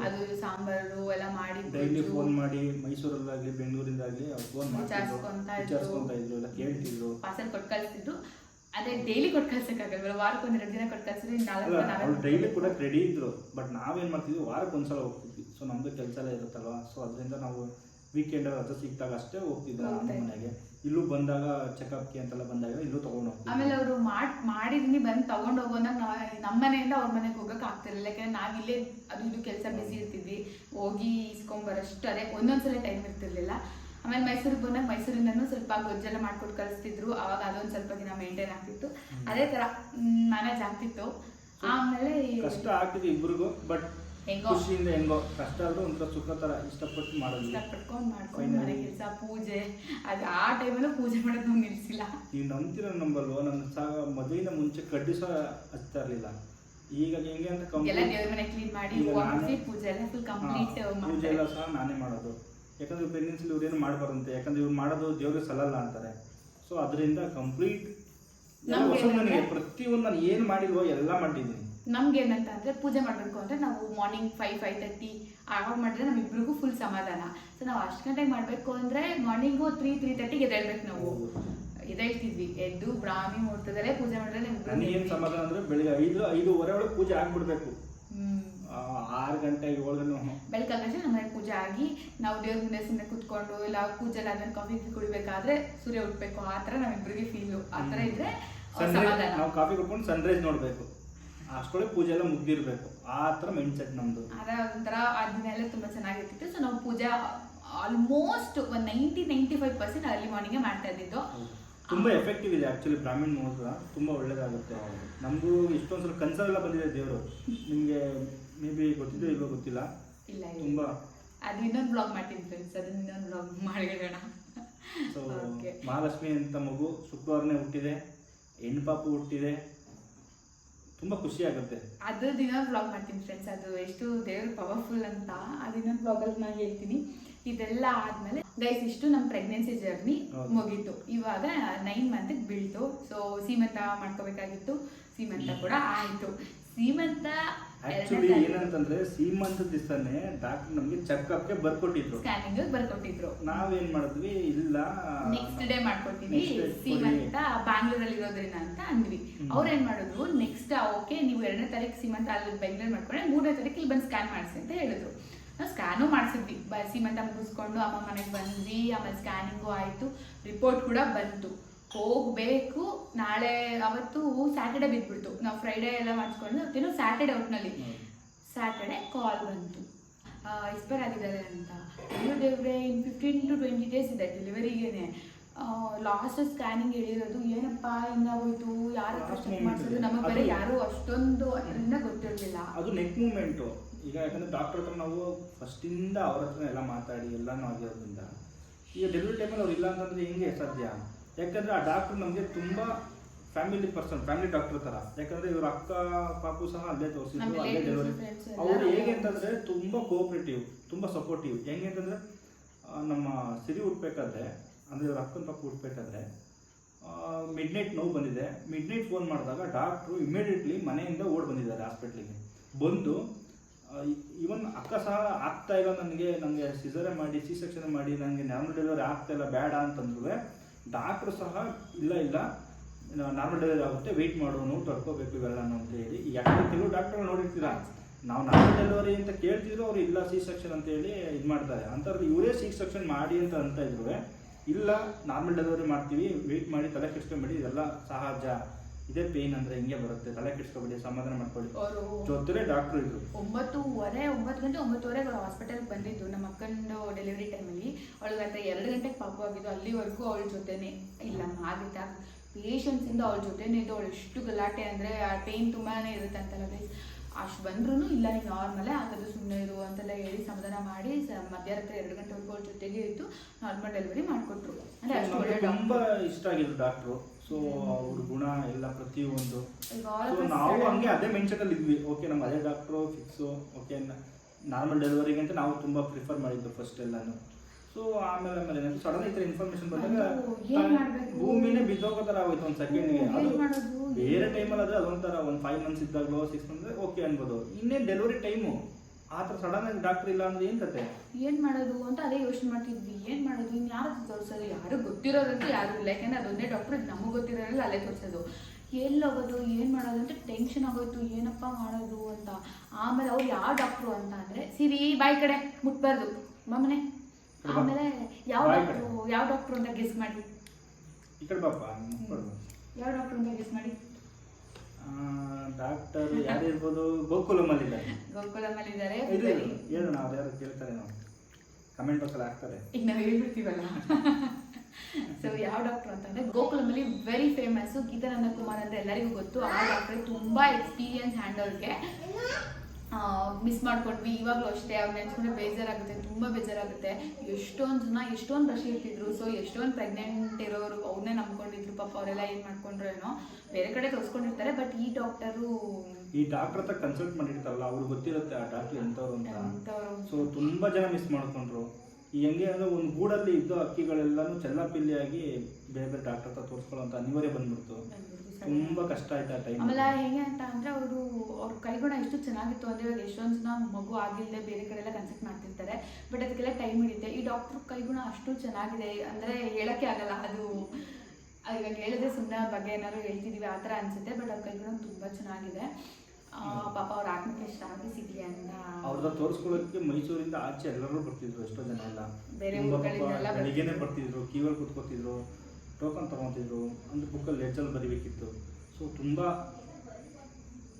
ಅದು ಸಾಂಬಾರು ಎಲ್ಲ ಮಾಡಿ ಡೈಲಿ ಫೋನ್ ಮಾಡಿ ಮೈಸೂರಲ್ಲಾಗಲಿ ಬೆಂಗಳೂರಿಂದಾಗಲಿ ಅವ್ರು ಫೋನ್ ಇದ್ರು. ವಿಚಾರಿಸ್ಕೊಂತ ಇದ್ರು ಎಲ್ಲ ಕೇಳ್ತಿದ್ರು. ಪಾರ್ಸಲ್ ಕೊಟ್ಟು ಕಳಿಸ್ತಿದ್ರು. ಅದೇ ಡೈಲಿ ಕೊಟ್ಟು ಕಳ್ಸಕ್ಕಾಗಲ್ವಲ್ಲ? ವಾರಕ್ಕೆ ಒಂದು ಎರಡು ದಿನ ಕೊಟ್ಟು ಕಳ್ಸಿದ್ರೆ ನಾಲ್ಕು ಅವ್ರು ಡೈಲಿ ಕೂಡ ರೆಡಿ ಇದ್ರು ಬಟ್ ನಾವೇನು ಮಾಡ್ತಿದ್ವಿ ವಾರಕ್ಕೆ ಒಂದ್ಸಲ ಹೋಗ್ತಿದ್ವಿ. ಸೊ ನಮ್ದು ಕೆಲಸ ಎಲ್ಲ ಇರುತ್ತಲ್ವಾ? ಸೊ ಅದರಿಂದ ನಾವು ವೀಕೆಂಡ್ ರಜೆ ಸಿಕ್ಕಿದಾಗ ಅಷ್ಟೇ ಹೋಗ್ತಿದ್ವಿ ನಮ್ಮ ಹೋಗ್ತಾ ಮನೆಗೆ. ಇಲ್ಲೂ ಬಂದಾಗ ಚೆಕಪ್ಗೆ ಅಂತೆಲ್ಲ ಬಂದಾಗ ಇಲ್ಲೂ ತಗೊಂಡು ಆಮೇಲೆ ಹೋಗ್ತಿದ್ವಿ ಅವರು ಮಾಡ್ ಮಾಡಿದ್ನಿ ಬಂದು ತಗೊಂಡು ಹೋಗೋದಾಗ ನಾವು ನಮ್ಮ ಮನೆಯಿಂದ ಅವ್ರ ಮನೆಗೆ ಹೋಗಕ್ಕೆ ಆಗ್ತಿರಲಿಲ್ಲ. ಯಾಕಂದ್ರೆ ನಾವಿಲ್ಲೇ ಅದು ಇದು ಕೆಲಸ ಬಿಸಿ ಇರ್ತಿದ್ವಿ. ಹೋಗಿ ಇಸ್ಕೊಂಬರಷ್ಟು ಅದೇ ಒಂದೊಂದ್ಸಲ ಟೈಮ್ ಇರ್ತಿರ್ಲಿಲ್ಲ. ಆಮೇಲೆ ಮೈಸೂರಿಗೆ ಬಂದಾಗ ಮೈಸೂರಿಂದನೂ ಸ್ವಲ್ಪ ಗೊಜ್ಜೆಲ್ಲ ಮಾಡ್ಕೊಟ್ಟು ಕಳಿಸ್ತಿದ್ರು. ಅವಾಗ ಅದೊಂದು ಸ್ವಲ್ಪ ದಿನ ಮೇಂಟೈನ್ ಆಗ್ತಿತ್ತು. ಅದೇ ತರ ಮ್ಯಾನೇಜ್ ಆಗ್ತಿತ್ತು ಆಮೇಲೆ ಕಷ್ಟ ಆಗ್ತಿದೆ ಇಬ್ರಿಗೂ ಬಟ್ ಹೆಂಗೋ. ಖುಷಿಯಿಂದ ಹೆಂಗೋ. ಕಷ್ಟ ಆದ್ರೂ ಒಂಥರ ಸುಖ ತರ ಇಷ್ಟಪಟ್ಟು ಮಾಡೋದು. ಇಷ್ಟಪಟ್ಕೊಂಡು ಮಾಡ್ಕೊಂಡು. ಮನೆ ಕೆಲಸ ಪೂಜೆ. ಅದು ಆ ಟೈಮಲ್ಲೂ ಪೂಜೆ ಮಾಡೋದು ನಾವು ನಿಲ್ಸಿಲ್ಲ ನೀವು ನಂಬ್ತಿರೋ ನಂಬಲ್ವೋ? ನನ್ನ ಸಹ ಮದುವಿನ ಮುಂಚೆ ಕಡ್ಡಿ ಸಹ ಹಚ್ತಾ ಇರ್ಲಿಲ್ಲ. ಈಗ ಹೆಂಗೆ ಅಂತ ಎಲ್ಲ complete- ದೇವ್ರ ಮನೆ ಕ್ಲೀನ್ ಮಾಡಿ ಪೂಜೆ ಎಲ್ಲ ಫುಲ್ ಕಂಪ್ಲೀಟ್ ಪೂಜೆ ಎಲ್ಲ ಸಹ ನಾನೇ ಮಾಡೋದು. ಯಾಕಂದ್ರೆ ಪ್ರೆಗ್ನೆನ್ಸಿಲಿ ಇವ್ರೇನು ಮಾಡಬಾರಂತೆ ಯಾಕಂದ್ರೆ ಇವ್ರು ಮಾಡೋದು ದೇವ್ರಿಗೆ ಸಲ್ಲಲ್ಲ ಅಂತಾರೆ. ಸೊ ಅದರಿಂದ ಕಂಪ್ಲೀಟ್ ನನಗೆ ಪ್ರತಿಯೊಂದು ನಾನು ಏನು ಮಾಡಿಲ್ವೋ ಎಲ್ಲ ಮಾಡಿದ್ದೀನಿ ನಮ್ಗೆ ಏನಂತ ಅಂದ್ರೆ ಪೂಜೆ ಮಾಡ್ಬೇಕು ಅಂದ್ರೆ ನಾವು ಮಾರ್ನಿಂಗ್ ಫೈವ್ ಫೈವ್ ತರ್ಟಿ ಆವಾಗ ಮಾಡಿದ್ರೆ ನಮ್ಮಿಬ್ರಿಗೂ ಫುಲ್ ಸಮಾಧಾನ. ಸೊ ನಾವು ಅಷ್ಟು ಗಂಟೆಗೆ ಮಾಡಬೇಕು ಅಂದ್ರೆ ಮಾರ್ನಿಂಗು ತ್ರೀ ತ್ರೀ ತರ್ಟಿಗೆ ಎದ್ದೇಳ್ಬೇಕು ನಾವು. ಎದ್ದೇಳ್ತಿದ್ವಿ. ಎದ್ದು ಬ್ರಾಹ್ಮಿ ಮುಹೂರ್ತದಲ್ಲೇ ಪೂಜೆ ಮಾಡಿದ್ರೆ ಏನು ಸಮಾಧಾನ ಅಂದ್ರೆ ಬೆಳಿಗ್ಗೆ ಐದು ಐದೂವರೆ ಒಳಗೆ ಪೂಜೆ ಆಗ್ಬಿಡ್ಬೇಕು. ಆರು ಗಂಟೆ ಏಳು ಗಂಟೆ ಬೆಳಕಾಗಷ್ಟೇ ನಮ್ಮ ಮನೆ ಪೂಜೆ ಆಗಿ ನಾವು ದೇವ್ರ ಮುಂದೆ ಸುಮ್ಮನೆ ಕುತ್ಕೊಂಡು ಇಲ್ಲ ಪೂಜೆ ಎಲ್ಲ ಆದ್ಮೇಲೆ ಕಾಫಿ ಕುಡಿಬೇಕಾದ್ರೆ ಸೂರ್ಯ ಉಟ್ಬೇಕು ಆ ಥರ ನಮ್ಮಿಬ್ಬರಿಗೆ ಫೀಲು ಆ ಥರ ಇದ್ರೆ ನಾವು ಕಾಫಿ ಕುಡ್ಕೊಂಡು ಸನ್ರೈಸ್ ನೋಡಬೇಕು. ಅಷ್ಟೊಳಗೆ ಪೂಜೆ ಎಲ್ಲ ಮುಗ್ದಿರ್ಬೇಕು. ಆ ಥರ ಮೈಂಡ್ ಸೆಟ್ ನಮ್ಮದು ಅದ ಒಂಥರ ಆ ದಿನ ಎಲ್ಲ ತುಂಬಾ ಚೆನ್ನಾಗಿರ್ತಿತ್ತು. ಸೊ ನಾವು ಪೂಜೆ ಆಲ್ಮೋಸ್ಟ್ ಒಂದು ninety ninety five percent early ಮಾರ್ನಿಂಗೇ ಮಾಡ್ತಾ ಇದ್ದಿದ್ದು. ತುಂಬ ಎಫೆಕ್ಟಿವ್ ಇದೆ ಆ್ಯಕ್ಚುಲಿ ಬ್ರಾಹ್ಮಣ ಮುಹೂರ್ತ ತುಂಬ ಒಳ್ಳೇದಾಗುತ್ತೆ. ನಮಗೂ ಇಷ್ಟೊಂದು ಸಲ ಕನ್ಸಲ್ಲೆಲ್ಲ ಬಂದಿದೆ ದೇವರು. ನಿಮಗೆ ಮೇ ಬಿ ಗೊತ್ತಿದೆ ಇಲ್ಲೋ ಗೊತ್ತಿಲ್ಲ. ಇಲ್ಲ ತುಂಬ. ಅದು ಇನ್ನೊಂದು ಬ್ಲಾಗ್ ಮಾಡ್ತೀನಿ ಫ್ರೆಂಡ್ಸ್ ಅದನ್ನ ಇನ್ನೊಂದು ಬ್ಲಾಗ್ ಮಾಡಿಡೋಣ ಸೊ ಮಹಾಲಕ್ಷ್ಮಿ ಅಂತ ಮಗು ಶುಕ್ರವಾರನೇ ಹುಟ್ಟಿದೆ. ಹೆಣ್ಣು ಪಾಪು ಹುಟ್ಟಿದೆ. ತುಂಬಾ ಖುಷಿ ಆಗುತ್ತೆ. ಅದು ದಿನ ಬ್ಲಾಗ್ ಮಾಡ್ತೀನಿ ಫ್ರೆಂಡ್ಸ್ ಅದು ಎಷ್ಟು ದೇವ್ರ ಪವರ್ಫುಲ್ ಅಂತ ಅದು ಇನ್ನೊಂದು ಬ್ಲಾಗಲ್ಲಿ ನಾನು ಹೇಳ್ತೀನಿ. ಇದೆಲ್ಲ ಆದ್ಮೇಲೆ ಗೈಸ್ ಇಷ್ಟು ನಮ್ಮ ಪ್ರೆಗ್ನೆನ್ಸಿ ಜರ್ನಿ. ಮುಗೀತು. ಇವಾಗ ನೈನ್ ಮಂತ್ಗೆ ಬೀಳ್ತು. ಸೊ ಸೀಮಂತ ಮಾಡ್ಕೋಬೇಕಾಗಿತ್ತು. ಸೀಮಂತ ಕೂಡ ಆಯಿತು. ಸೀಮಂತ ಆ್ಯಕ್ಚುಲಿ ಏನಂತಂದ್ರೆ ಸೀಮಂತ ದಿವಸನೇ ಡಾಕ್ಟರ್ ನಮಗೆ ಗೆ ಬರ್ಕೊಟ್ಟಿದ್ರು. ಸ್ಕ್ಯಾನಿಂಗ್ ಬರ್ಕೊಟ್ಟಿದ್ರು. ನಾವೇನ್ ಮಾಡಿದ್ವಿ ಇಲ್ಲ ನೆಕ್ಸ್ಟ್ ಡೇ ಮಾಡ್ಕೊತೀವಿ ಸೀಮಂತ ಬ್ಯಾಂಗ್ಳೂರ್ ಸೀಮಂತ ಬ್ಯಾಂಗ್ಳೂರಲ್ಲಿ ಇರೋದ್ರಿಂದ ಅಂತ ಅಂದ್ವಿ. ಅವ್ರ ಏನ್ ಮಾಡಿದ್ರು ನೆಕ್ಸ್ಟ್ ಓಕೆ ನೀವು ಎರಡನೇ ತಾರೀಕು ಸೀಮಂತ ಅಲ್ಲಿ ಬೆಂಗಳೂರು ಮಾಡ್ಕೊಂಡ್ರೆ ಮೂರನೇ ತಾರೀಕು ಇಲ್ಲಿ ಬಂದು ಸ್ಕ್ಯಾನ್ ಮಾಡಿಸಿ ಅಂತ ಹೇಳಿದ್ರು. ನಾವು ಸ್ಕ್ಯಾನು ಮಾಡಿಸಿದ್ವಿ. ಸೀಮಂತ ಮುಗಿಸ್ಕೊಂಡು ಅಮ್ಮ ಮನೆಗೆ ಬಂದ್ವಿ ಆಮೇಲೆ ಸ್ಕ್ಯಾನಿಂಗು ಆಯಿತು. ರಿಪೋರ್ಟ್ ಕೂಡ ಬಂತು. ಹೋಗ್ಬೇಕು. ನಾಳೆ ಅವತ್ತು ಸ್ಯಾಟರ್ಡೆ ಬಿದ್ಬಿಡ್ತು. ನಾವು ಫ್ರೈಡೇ ಎಲ್ಲ ಮಾಡಿಸ್ಕೊಂಡು ಅವತ್ತೇನೋ ಸ್ಯಾಟರ್ಡೆ ಔಟ್ನಲ್ಲಿ. ಸ್ಯಾಟರ್ಡೆ ಕಾಲ್ ಬಂತು. ಎಕ್ಸ್ಪೈರ್ ಆಗಿದ್ದಾರೆ ಅಂತ. ಅಯ್ಯೋ ದೇವ್ರೆ in fifteen to twenty days ಇದೆ ಡೆಲಿವರಿಗೇನೆ ಲಾಸ್ಟ್ ಸ್ಕ್ಯಾನಿಂಗ್ ಹೇಳಿರೋದು ಏನಪ್ಪ ಹಿಂಗಾಗೋಯ್ತು? ಯಾರು ಚೆಕ್ ಮಾಡಿಸೋದು? ನಮಗೆ ಬೇರೆ ಯಾರು ಅಷ್ಟೊಂದು ಅದರಿಂದ ಗೊತ್ತಿರಲಿಲ್ಲ. ಅದು ನೆಕ್ ಮೂಮೆಂಟು ಈಗ ಯಾಕಂದ್ರೆ ಡಾಕ್ಟರ್ ಹತ್ರ ನಾವು ಫಸ್ಟಿಂದ ಅವ್ರ ಹತ್ರ ಎಲ್ಲ ಮಾತಾಡಿ ಎಲ್ಲಾನು ಆಗಿರೋದ್ರಿಂದ. ಈಗ ಡೆಲಿವರಿ ಟೈಮಲ್ಲಿ ಅವ್ರು ಇಲ್ಲ ಅಂತಂದ್ರೆ ಹೆಂಗೆ ಸಾಧ್ಯ? ಯಾಕಂದ್ರೆ ಆ ಡಾಕ್ಟರ್ ನಮಗೆ ತುಂಬ ಫ್ಯಾಮಿಲಿ ಪರ್ಸನ್ ಫ್ಯಾಮಿಲಿ ಡಾಕ್ಟರ್ ಥರ ಯಾಕಂದ್ರೆ ಇವ್ರ ಅಕ್ಕ ಪಾಪು ಸಹ ಅಲ್ಲೇ ತೋರಿಸಿದ್ರು ಅಲ್ಲೇ ಡೆಲಿವರಿ ಅವರು ಹೇಗೆ ಅಂತಂದ್ರೆ ತುಂಬ ಕೋಆಪ್ರೇಟಿವ್ ತುಂಬ ಸಪೋರ್ಟಿವ್ ಹೆಂಗೆ ಅಂತಂದ್ರೆ ನಮ್ಮ ಸಿರಿ ಹುಟ್ಬೇಕಾದ್ರೆ ಅಂದರೆ ಇವ್ರ ಅಕ್ಕನ ಪಾಪು ಹುಟ್ಬೇಕಾದ್ರೆ ಮಿಡ್ ನೈಟ್ ನೋವು ಬಂದಿದೆ. ಮಿಡ್ ನೈಟ್ ಫೋನ್ ಮಾಡಿದಾಗ ಡಾಕ್ಟ್ರು ಇಮಿಡಿಯೇಟ್ಲಿ ಮನೆಯಿಂದ ಓಡ್ ಬಂದಿದ್ದಾರೆ ಹಾಸ್ಪಿಟ್ಲಿಗೆ ಬಂದು ಇವನ್ ಅಕ್ಕ ಸಹ ಆಗ್ತಾ ಇಲ್ಲ ನನಗೆ ನನಗೆ ಸಿಸರೇ ಮಾಡಿ ಸಿ ಸೆಕ್ಷನ್ ಮಾಡಿ ನನಗೆ ನಾರ್ಮಲ್ ಡೆಲಿವರಿ ಆಗ್ತಾ ಇಲ್ಲ ಬೇಡ ಅಂತಂದ್ರೆ ಡಾಕ್ಟ್ರು ಸಹ ಇಲ್ಲ ಇಲ್ಲ. ನಾರ್ಮಲ್ ಡೆಲಿವರಿ ಆಗುತ್ತೆ ವೆಯ್ಟ್ ಮಾಡು, ನೋವು ತಡ್ಕೋಬೇಕು ಇವೆಲ್ಲ ಅಂತ ಹೇಳಿ. ಯಾಕೆ ಕೆಲವು ಡಾಕ್ಟರ್ ನೋಡಿರ್ತೀರಾ? ನಾವು ನಾರ್ಮಲ್ ಡೆಲಿವರಿ ಅಂತ ಕೇಳ್ತಿದ್ರು, ಅವ್ರು ಇಲ್ಲ ಸಿ ಸೆಕ್ಷನ್ ಅಂತ ಹೇಳಿ ಇದು ಮಾಡ್ತಾರೆ. ಅಂಥವ್ರದ್ದು ಇವರೇ ಸಿ ಸೆಕ್ಷನ್ ಮಾಡಿ ಅಂತ ಅಂತ ಇದ್ರು. ಇಲ್ಲ ನಾರ್ಮಲ್ ಡೆಲಿವರಿ ಮಾಡ್ತೀವಿ ವೆಯ್ಟ್ ಮಾಡಿ, ತಲೆ ಮಾಡಿ ಇದೆಲ್ಲ ಸಹಜ. ಇದೇ ಪೇನ್ ಅಂದ್ರೆ ಹಿಂಗೆ ಬರುತ್ತೆ. ತಲೆ ಕೆಡ್ಸ್ಕೊಬೇಡಿ ಸಮಾಧಾನ ಮಾಡ್ಕೊಳ್ಳಿ. ಅವರು ಡಾಕ್ಟರ್ ಡಾಕ್ಟ್ರು ಇದ್ರು. ಒಂಬತ್ತೂವರೆ ಒಂಬತ್ತು ಗಂಟೆ ಒಂಬತ್ತುವರೆಗೆ ಹಾಸ್ಪಿಟಲ್ಗೆ ಬಂದಿದ್ದು. ನಮ್ಮ ಅಕ್ಕಂದು ಡೆಲಿವರಿ ಟೈಮಲ್ಲಿ ಅವಳಿಗೆ ಅಂತ ಎರಡು ಗಂಟೆಗೆ ಪಾಪು ಆಗಿದ್ದು. ಅಲ್ಲಿವರೆಗೂ ಅವಳ ಜೊತೆನೆ ಇಲ್ಲ ಆಗಿದ್ದ ಪೇಷನ್ಸಿಂದ ಅವಳ ಜೊತೆನೇ ಇದ್ದು. ಅವಳು ಎಷ್ಟು ಗಲಾಟೆ ಅಂದರೆ ಆ ಪೇನ್ ತುಂಬಾನೇ ಇರುತ್ತೆ ಅಂತಲ್ಲ ಗೈಸ್ ಅಷ್ಟು ಬಂದ್ರೂ ಇಲ್ಲ ನೀನು ನಾರ್ಮಲೇ ಆಗೋದು ಸುಮ್ಮನೆ ಇರು ಅಂತೆಲ್ಲ ಹೇಳಿ ಸಮಾಧಾನ ಮಾಡಿ ಮಧ್ಯರಾತ್ರಿ ಎರಡು ಗಂಟೆವರೆಗೂ ಅವ್ರ ಜೊತೆಗೆ ಇತ್ತು ನಾರ್ಮಲ್ ಡೆಲಿವರಿ ಮಾಡಿಕೊಟ್ರು. ಅಂದ್ರೆ ಅಷ್ಟು ಒಳ್ಳೆ ತುಂಬಾ ಇಷ್ಟ ಆಗಿದ್ರು ಡಾಕ್ಟ್ರು ಸೊ ಅವ್ರ ಗುಣ ಎಲ್ಲ ಪ್ರತಿಯೊಂದು. ಸೊ ನಾವು ಹಂಗೆ ಅದೇ ಮೆನ್ಷನ್ ಅಲ್ಲಿ ಇದ್ವಿ. ಓಕೆ ನಮ್ಮ ಅದೇ ಡಾಕ್ಟ್ರು ಫಿಕ್ಸು ಓಕೆ ನಾರ್ಮಲ್ ಡೆಲಿವರಿಗೆ ಅಂತ ನಾವು ತುಂಬಾ ಪ್ರಿಫರ್ ಮಾಡಿದ್ದು ಫಸ್ಟ್ ಎಲ್ಲಾನು. ಸೊ ಆಮೇಲೆ ಆಮೇಲೆ ಏನಾಯ್ತು ಸಡನ್ ಈ ಥರ ಇನ್ಫಾರ್ಮೇಶನ್ ಬಂದಾಗ? ಭೂಮಿನೇ ಬಿದ್ದೋಗೋ ಥರ ಆಗೋಯ್ತು ಒಂದು ಸೆಕೆಂಡ್ಗೆ ಅದು? ಬೇರೆ ಟೈಮಲ್ಲಿ ಆದರೆ ಅದೊಂಥರ ಒಂದು ಫೈವ್ ಮಂತ್ಸ್ ಇದ್ದಾಗಲೋ ಸಿಕ್ಸ್ ಮಂತ್ಸ್ ಓಕೆ ಅನ್ಬೋದು. ಇನ್ನೇ ಡೆಲಿವರಿ ಟೈಮು ಆ ಥರ ಸಡನ್ ಆಗಿ ಡಾಕ್ಟರ್ ಇಲ್ಲ ಅಂದ್ರೆ ಏನು ಕತೆ? ಏನ್ ಮಾಡೋದು ಅಂತ ಅದೇ ಯೋಚನೆ ಮಾಡ್ತಿದ್ವಿ. ಏನ್ ಮಾಡೋದು? ಯಾರು ತೋರಿಸೋದು? ಯಾರು ಗೊತ್ತಿರೋದಂತೂ ಯಾರು ಇಲ್ಲ. ಯಾಕಂದ್ರೆ ಅದೊಂದೇ ಡಾಕ್ಟರ್ ನಮಗೆ ಗೊತ್ತಿರೋಲ್ಲ ಅಲ್ಲೇ ತೋರಿಸೋದು. ಎಲ್ಲಿ ಹೋಗೋದು? ಏನ್ ಮಾಡೋದು ಅಂತ ಟೆನ್ಷನ್ ಆಗೋಯ್ತು. ಏನಪ್ಪ ಮಾಡೋದು ಅಂತ. ಆಮೇಲೆ ಅವ್ರು ಯಾವ ಡಾಕ್ಟ್ರು ಅಂತ ಅಂದ್ರೆ ಸಿರಿ ಬಾಯಿ ಕಡೆ ಮುಟ್ಬಾರ್ದು. ಮಮ್ಮನೆ ಆಮೇಲೆ ಯಾವ ಡಾಕ್ಟ್ರು ಯಾವ ಡಾಕ್ಟ್ರು ಅಂತ ಗೆಸ್ ಮಾಡಿ. ಯಾವ ಡಾಕ್ಟ್ರು ಅಂತ ಗೆಸ್ ಮಾಡಿ? ಡಾಕ್ಟರ್ ಯಾರಿರ್ಬೋದು ಗೋಕುಲಮಲ್ಲಿ ಇದ್ದಾರೆ ಗೋಕುಲಮಲ್ಲಿ ಇದ್ದಾರೆ ಇದು ಹೇಳೋಣ ಅವ್ರು ಯಾರು ಕೇಳ್ತಾರೆ ನಾವು. ಕಮೆಂಟ್ ಬಾಕ್ಸಲ್ಲಿ ಹಾಕ್ತಾರೆ. ಈಗ ನಾವು ಹೇಳ್ಬಿಡ್ತೀವಲ್ಲ? ಸೊ ಯಾವ ಡಾಕ್ಟರ್ ಅಂತಂದ್ರೆ ಗೋಕುಲಮಲ್ಲಿ ವೆರಿ ಫೇಮಸ್ ಗೀತಾನಂದ ಕುಮಾರ್ ಅಂತ ಎಲ್ಲರಿಗೂ ಗೊತ್ತು. ಆ ಡಾಕ್ಟರ್ ತುಂಬಾ ಎಕ್ಸ್ಪೀರಿಯನ್ಸ್ ಹ್ಯಾಂಡಲ್ಗೆ ಮಿಸ್ ಮಾಡ್ಕೊಂಡ್ವಿ. ಇವಾಗಲೂ ಅಷ್ಟೇ ಅವ್ರು ನೆನ್ಸ್ಕೊಂಡ್ರೆ ಬೇಜಾರಾಗುತ್ತೆ ತುಂಬಾ ಬೇಜಾರಾಗುತ್ತೆ. ಎಷ್ಟೊಂದು ಜನ ಎಷ್ಟೊಂದು ರಶ್ ಇರ್ತಿದ್ರು. ಸೊ ಎಷ್ಟೊಂದು ಪ್ರೆಗ್ನೆಂಟ್ ಇರೋರು ಅವ್ರನ್ನೇ ನಂಬ್ಕೊಂಡಿದ್ರು. ಪಾಪ ಅವರೆಲ್ಲ ಏನು ಮಾಡ್ಕೊಂಡ್ರು ಏನೋ ಬೇರೆ ಕಡೆ ತೋರಿಸ್ಕೊಂಡಿರ್ತಾರೆ. ಬಟ್ ಈ ಡಾಕ್ಟರು ಈ ಡಾಕ್ಟರ್ ಹತ್ರ ಕನ್ಸಲ್ಟ್ ಮಾಡಿರ್ತಾರಲ್ಲ ಅವ್ರಿಗೆ ಗೊತ್ತಿರುತ್ತೆ ಆ ಡಾಕ್ಟರ್ ಎಂಥವ್ರು ಅಂತ. ಸೊ ತುಂಬಾ ಜನ ಮಿಸ್ ಮಾಡ್ಕೊಂಡ್ರು. ಈ ಹೆಂಗೆ ಅಂದ್ರೆ ಒಂದು ಗೂಡಲ್ಲಿ ಇದ್ದ ಅಕ್ಕಿಗಳೆಲ್ಲನೂ ಚೆಲ್ಲಾಪಿಲ್ಲಿಯಾಗಿ ಬೇರೆ ಬೇರೆ ಡಾಕ್ಟರ್ ಹತ್ರ ಅಂತ ಅನಿವಾರ್ಯ ಬಂದ್ಬಿಡ್ತು. ತುಂಬಾ ಕಷ್ಟ ಆಯ್ತು ಆ ಟೈಮ್ ಆಮೇಲೆ ಹೇಗೆ ಅಂತ ಅಂದ್ರೆ ಅವರು ಅವ್ರ ಕೈಗುಣ ಎಷ್ಟು ಚೆನ್ನಾಗಿತ್ತು ಅಂದ್ರೆ ಇವಾಗ ಎಷ್ಟೊಂದು ಜನ ಮಗು ಆಗಿಲ್ಲದೆ ಬೇರೆ ಕಡೆ ಎಲ್ಲ ಕನ್ಸಲ್ಟ್ ಮಾಡ್ತಿರ್ತಾರೆ. ಬಟ್ ಅದಕ್ಕೆಲ್ಲ ಟೈಮ್ ಹಿಡಿಯುತ್ತೆ. ಈ ಡಾಕ್ಟರ್ ಕೈಗುಣ ಅಷ್ಟು ಚೆನ್ನಾಗಿದೆ ಅಂದ್ರೆ ಹೇಳಕ್ಕೆ ಆಗಲ್ಲ. ಅದು ಇವಾಗ ಹೇಳಿದ್ರೆ ಸುಮ್ಮನೆ ಅವ್ರ ಬಗ್ಗೆ ಏನಾದ್ರು ಹೇಳ್ತಿದೀವಿ ಆ ಥರ ಅನ್ಸುತ್ತೆ. ಬಟ್ ಅವ್ರ ಕೈಗುಣ ತುಂಬಾ ಚೆನ್ನಾಗಿದೆ. ಪಾಪ ಅವ್ರ ಆತ್ಮಕ್ಕೆ ಶಾಂತಿ ಸಿಗ್ಲಿ ಅಂತ. ಅವ್ರನ್ನ ತೋರಿಸ್ಕೊಳ್ಳೋಕೆ ಮೈಸೂರಿಂದ ಆಚೆ ಎಲ್ಲರೂ ಬರ್ತಿದ್ರು ಎಷ್ಟೋ ಜನ ಎಲ್ಲ. ಬೇರೆ ಬೆಳಿಗ್ಗೆನೆ ಬರ್ತಿದ್ರು. ಕ್ಯೂವಲ್ಲಿ ಕೂತ್ಕೋತಿದ್ರು ಟೋಕನ್ ತೊಗೊತಿದ್ರು ಅಂದ್ರೆ ಬುಕ್ಕಲ್ಲಿ ಲೆಜ್ಜಲ್ಲಿ ಬರಿಬೇಕಿತ್ತು. ಸೊ ತುಂಬಾ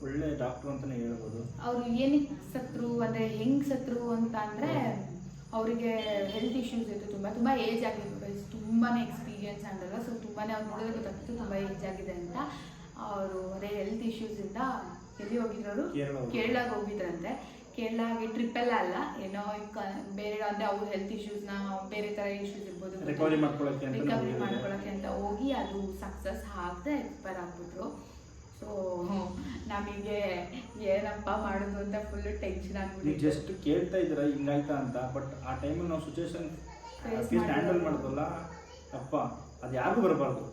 ಒಳ್ಳೆ ಡಾಕ್ಟ್ರು ಅಂತಾನೆ ಹೇಳ್ಬೋದು. ಅವರು ಏನಕ್ಕೆ ಸತ್ರು ಅಂದ್ರೆ ಹೆಂಗ್ ಸತ್ರು ಅಂತ ಅಂದ್ರೆ ಅವರಿಗೆ ಹೆಲ್ತ್ ಇಶ್ಯೂಸ್ ಇತ್ತು ತುಂಬ ತುಂಬ ಏಜ್ ಆಗಿತ್ತು ಗೈಸ್ ತುಂಬಾ ಎಕ್ಸ್ಪೀರಿಯನ್ಸ್ ಅಂದಲ್ಲ ಸೊ ತುಂಬಾ ಅವ್ರು ನೋಡಿದ್ರೆ ಗೊತ್ತಾಗ್ತಿತ್ತು ತುಂಬ ಏಜ್ ಆಗಿದೆ ಅಂತ. ಅವರು ಅದೇ ಹೆಲ್ತ್ ಇಶ್ಯೂಸಿಂದ ಎಲ್ಲಿ ಹೋಗಿದ್ರು ಕೇರಳ ಹೋಗಿದ್ರು. ಕೇರಳಗೆ ಹಾಗೆ ಟ್ರಿಪ್ ಎಲ್ಲ ಅಲ್ಲ. ಏನೋ ಬೇರೆ ಅಂದ್ರೆ ಅವ್ರ ಹೆಲ್ತ್ ಇಶ್ಯೂಸ್ನ ಬೇರೆ ತರ ಇಶ್ಯೂಸ್ ಇರ್ಬೋದು. ರಿಕವರಿ. ಮಾಡ್ಕೊಳಕ್ಕೆ ಅಂತ ಹೋಗಿ ಅದು ಸಕ್ಸಸ್ ಆಗದೆ ಎಕ್ಸ್ಪೈರ್ ಆಗ್ಬಿಟ್ರು. ಸೊ ನಮಗೆ ಏನಪ್ಪ ಮಾಡೋದು ಅಂತ ಫುಲ್ ಟೆನ್ಷನ್ ಆಗ್ಬಿಟ್ಟು ಜಸ್ಟ್ ಕೇಳ್ತಾ ಇದ್ದೀರಾ ಹಿಂಗಾಯ್ತಾ ಅಂತ ಬಟ್ ಆ ಟೈಮಲ್ಲಿ ನಾವು ಸಿಚುವೇಶನ್ ಹ್ಯಾಂಡಲ್. ಮಾಡೋದಲ್ಲ ಅಪ್ಪ ಅದು ಯಾರಿಗೂ ಬರಬಾರ್ದು.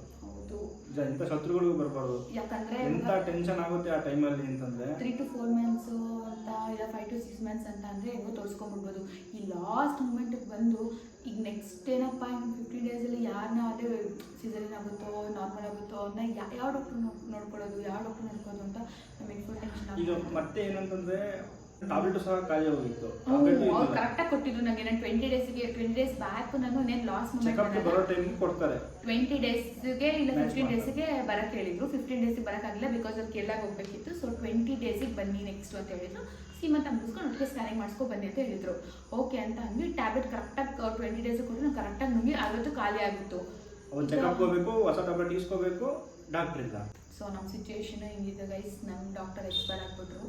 ಹೌದು ಎಂಥ ಶತ್ರುಗಳಿಗೂ ಬರಬಾರ್ದು. ಯಾಕಂದ್ರೆ ಎಂತ ಟೆನ್ಷನ್ ಆಗುತ್ತೆ ಆ ಟೈಮಲ್ಲಿ ಅಂತಂದ್ರೆ? ತ್ರೀ ಟು ಫೋರ್ ಮಂತ್ಸ್ ಅಂತ ಇಲ್ಲ ಫೈವ್ ಟು ಸಿಕ್ಸ್ ಮಂತ್ಸ್ ಅಂತ ಅಂದರೆ ಹೆಂಗೋ ತೋರಿಸ್ಕೊಂಡ್ಬಿಡ್ಬೋದು ಈ ಲಾಸ್ಟ್ ಮೂಮೆಂಟಿಗೆ ಬಂದು ಈಗ ನೆಕ್ಸ್ಟ್ ಏನಪ್ಪ ಇನ್ನು ಡೇಸ್ ಡೇಸಲ್ಲಿ ಯಾರನ್ನ ಅದೇ ಸೀಸನ್ ಆಗುತ್ತೋ ನಾರ್ಮಲ್ ಆಗುತ್ತೋ ಅದನ್ನ ಯಾವ ಡಾಕ್ಟ್ರ್ ನೋಡ್ಕೊಳ್ಳೋದು ಯಾವ ಡಾಕ್ಟ್ರ್ ನೋಡ್ಕೊಳ್ಳೋದು ಅಂತ ನಮಗೆ ಫುಲ್ ಟೆನ್ಷನ್ ಈಗ ಮತ್ತೆ ಏನಂತಂದ್ರೆ ಟಾಬ್ಲೆಟ್ ಸಹ ಖಾಲಿ ಹೋಗಿತ್ತು. ಕರೆಕ್ಟಾಗಿ ಕೊಟ್ಟಿದ್ರು ನನಗೆ ನಾನು ಟ್ವೆಂಟಿ ಡೇಸ್ಗೆ ಟ್ವೆಂಟಿ ಡೇಸ್ ಬ್ಯಾಕ್ ನಾನು ನೇನು ಲಾಸ್ ಚೆಕಪ್ ಬರೋ ಟೈಮ್ ಕೊಡ್ತಾರೆ. ಟ್ವೆಂಟಿ ಡೇಸ್ಗೆ ಇಲ್ಲ ಫಿಫ್ಟೀನ್. ಡೇಸ್ಗೆ ಬರಕ್ಕೆ ಹೇಳಿದ್ರು. ಫಿಫ್ಟೀನ್ ಡೇಸ್ಗೆ ಬರೋಕ್ಕಾಗಿಲ್ಲ ಬಿಕಾಸ್ ಅವ್ರು ಕೇರಳಾಗ ಹೋಗ್ಬೇಕಿತ್ತು. ಸೊ ಟ್ವೆಂಟಿ ಡೇಸಿಗೆ ಬನ್ನಿ ನೆಕ್ಸ್ಟ್ ಅಂತ ಹೇಳಿದ್ರು. ಸೀಮಂತ ಮುಗಿಸ್ಕೊಂಡು ಒಟ್ಟಿಗೆ ಸ್ಕ್ಯಾನಿಂಗ್ ಮಾಡಿಸ್ಕೊ ಬನ್ನಿ ಅಂತ ಹೇಳಿದ್ರು. ಓಕೆ ಅಂತ ಅಂದ್ವಿ. ಟ್ಯಾಬ್ಲೆಟ್ ಕರೆಕ್ಟಾಗಿ ಟ್ವೆಂಟಿ ಡೇಸ್ ಕೊಟ್ಟು ನಾನು ಕರೆಕ್ಟಾಗಿ ನುಂಗಿ ಅವತ್ತು ಖಾಲಿ ಆಗಿತ್ತು. ಅವ್ನು ಚೆಕಪ್ ಹೋಗ್ಬೇಕು ಹೊಸ ಟ್ಯಾಬ್ಲೆಟ್ ಇಸ್ಕೋಬೇಕು ಡಾಕ್ಟರ್ ಇಲ್ಲ. ಸೊ ನಮ್ಮ ಸಿಚುವೇಶನ್ ಹಿಂಗಿದೆ ಗೈಸ್ ನಮ್ಮ ಡಾಕ್ಟರ್ ಎಕ್ಸ್ಪೈರ್ ಆಗಿಬಿಟ್ರು.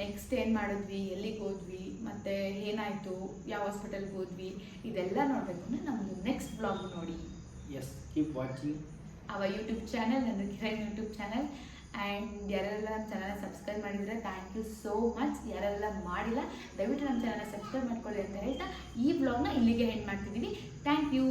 ನೆಕ್ಸ್ಟ್ ಏನು ಮಾಡಿದ್ವಿ? ಎಲ್ಲಿಗೆ ಹೋದ್ವಿ? ಮತ್ತು ಏನಾಯಿತು? ಯಾವ ಹಾಸ್ಪಿಟಲ್ಗೆ ಹೋದ್ವಿ? ಇದೆಲ್ಲ ನೋಡಬೇಕು ಅಂದರೆ ನಮ್ಮದು ನೆಕ್ಸ್ಟ್ ಬ್ಲಾಗ್ ನೋಡಿ. Yes keep watching our YouTube channel ನನ್ನ ಕಿರಣ್ ಯೂಟ್ಯೂಬ್ ಚಾನಲ್ ಆ್ಯಂಡ್ ಯಾರೆಲ್ಲ ನಮ್ಮ ಚಾನಲ್ನ ಸಬ್ಸ್ಕ್ರೈಬ್ ಮಾಡಿದರೆ ಥ್ಯಾಂಕ್ ಯು ಸೋ ಮಚ್ ಯಾರೆಲ್ಲ ಮಾಡಿಲ್ಲ ದಯವಿಟ್ಟು ನಮ್ಮ ಚಾನಲ್ನ ಸಬ್ಸ್ಕ್ರೈಬ್ ಮಾಡ್ಕೊಳ್ಳಿ ಅಂತ ಹೇಳ್ತಾ ಈ ಬ್ಲಾಗ್ನ ಇಲ್ಲಿಗೆ ಹೆಂಡ್ ಮಾಡ್ತಿದ್ದೀವಿ. Thank you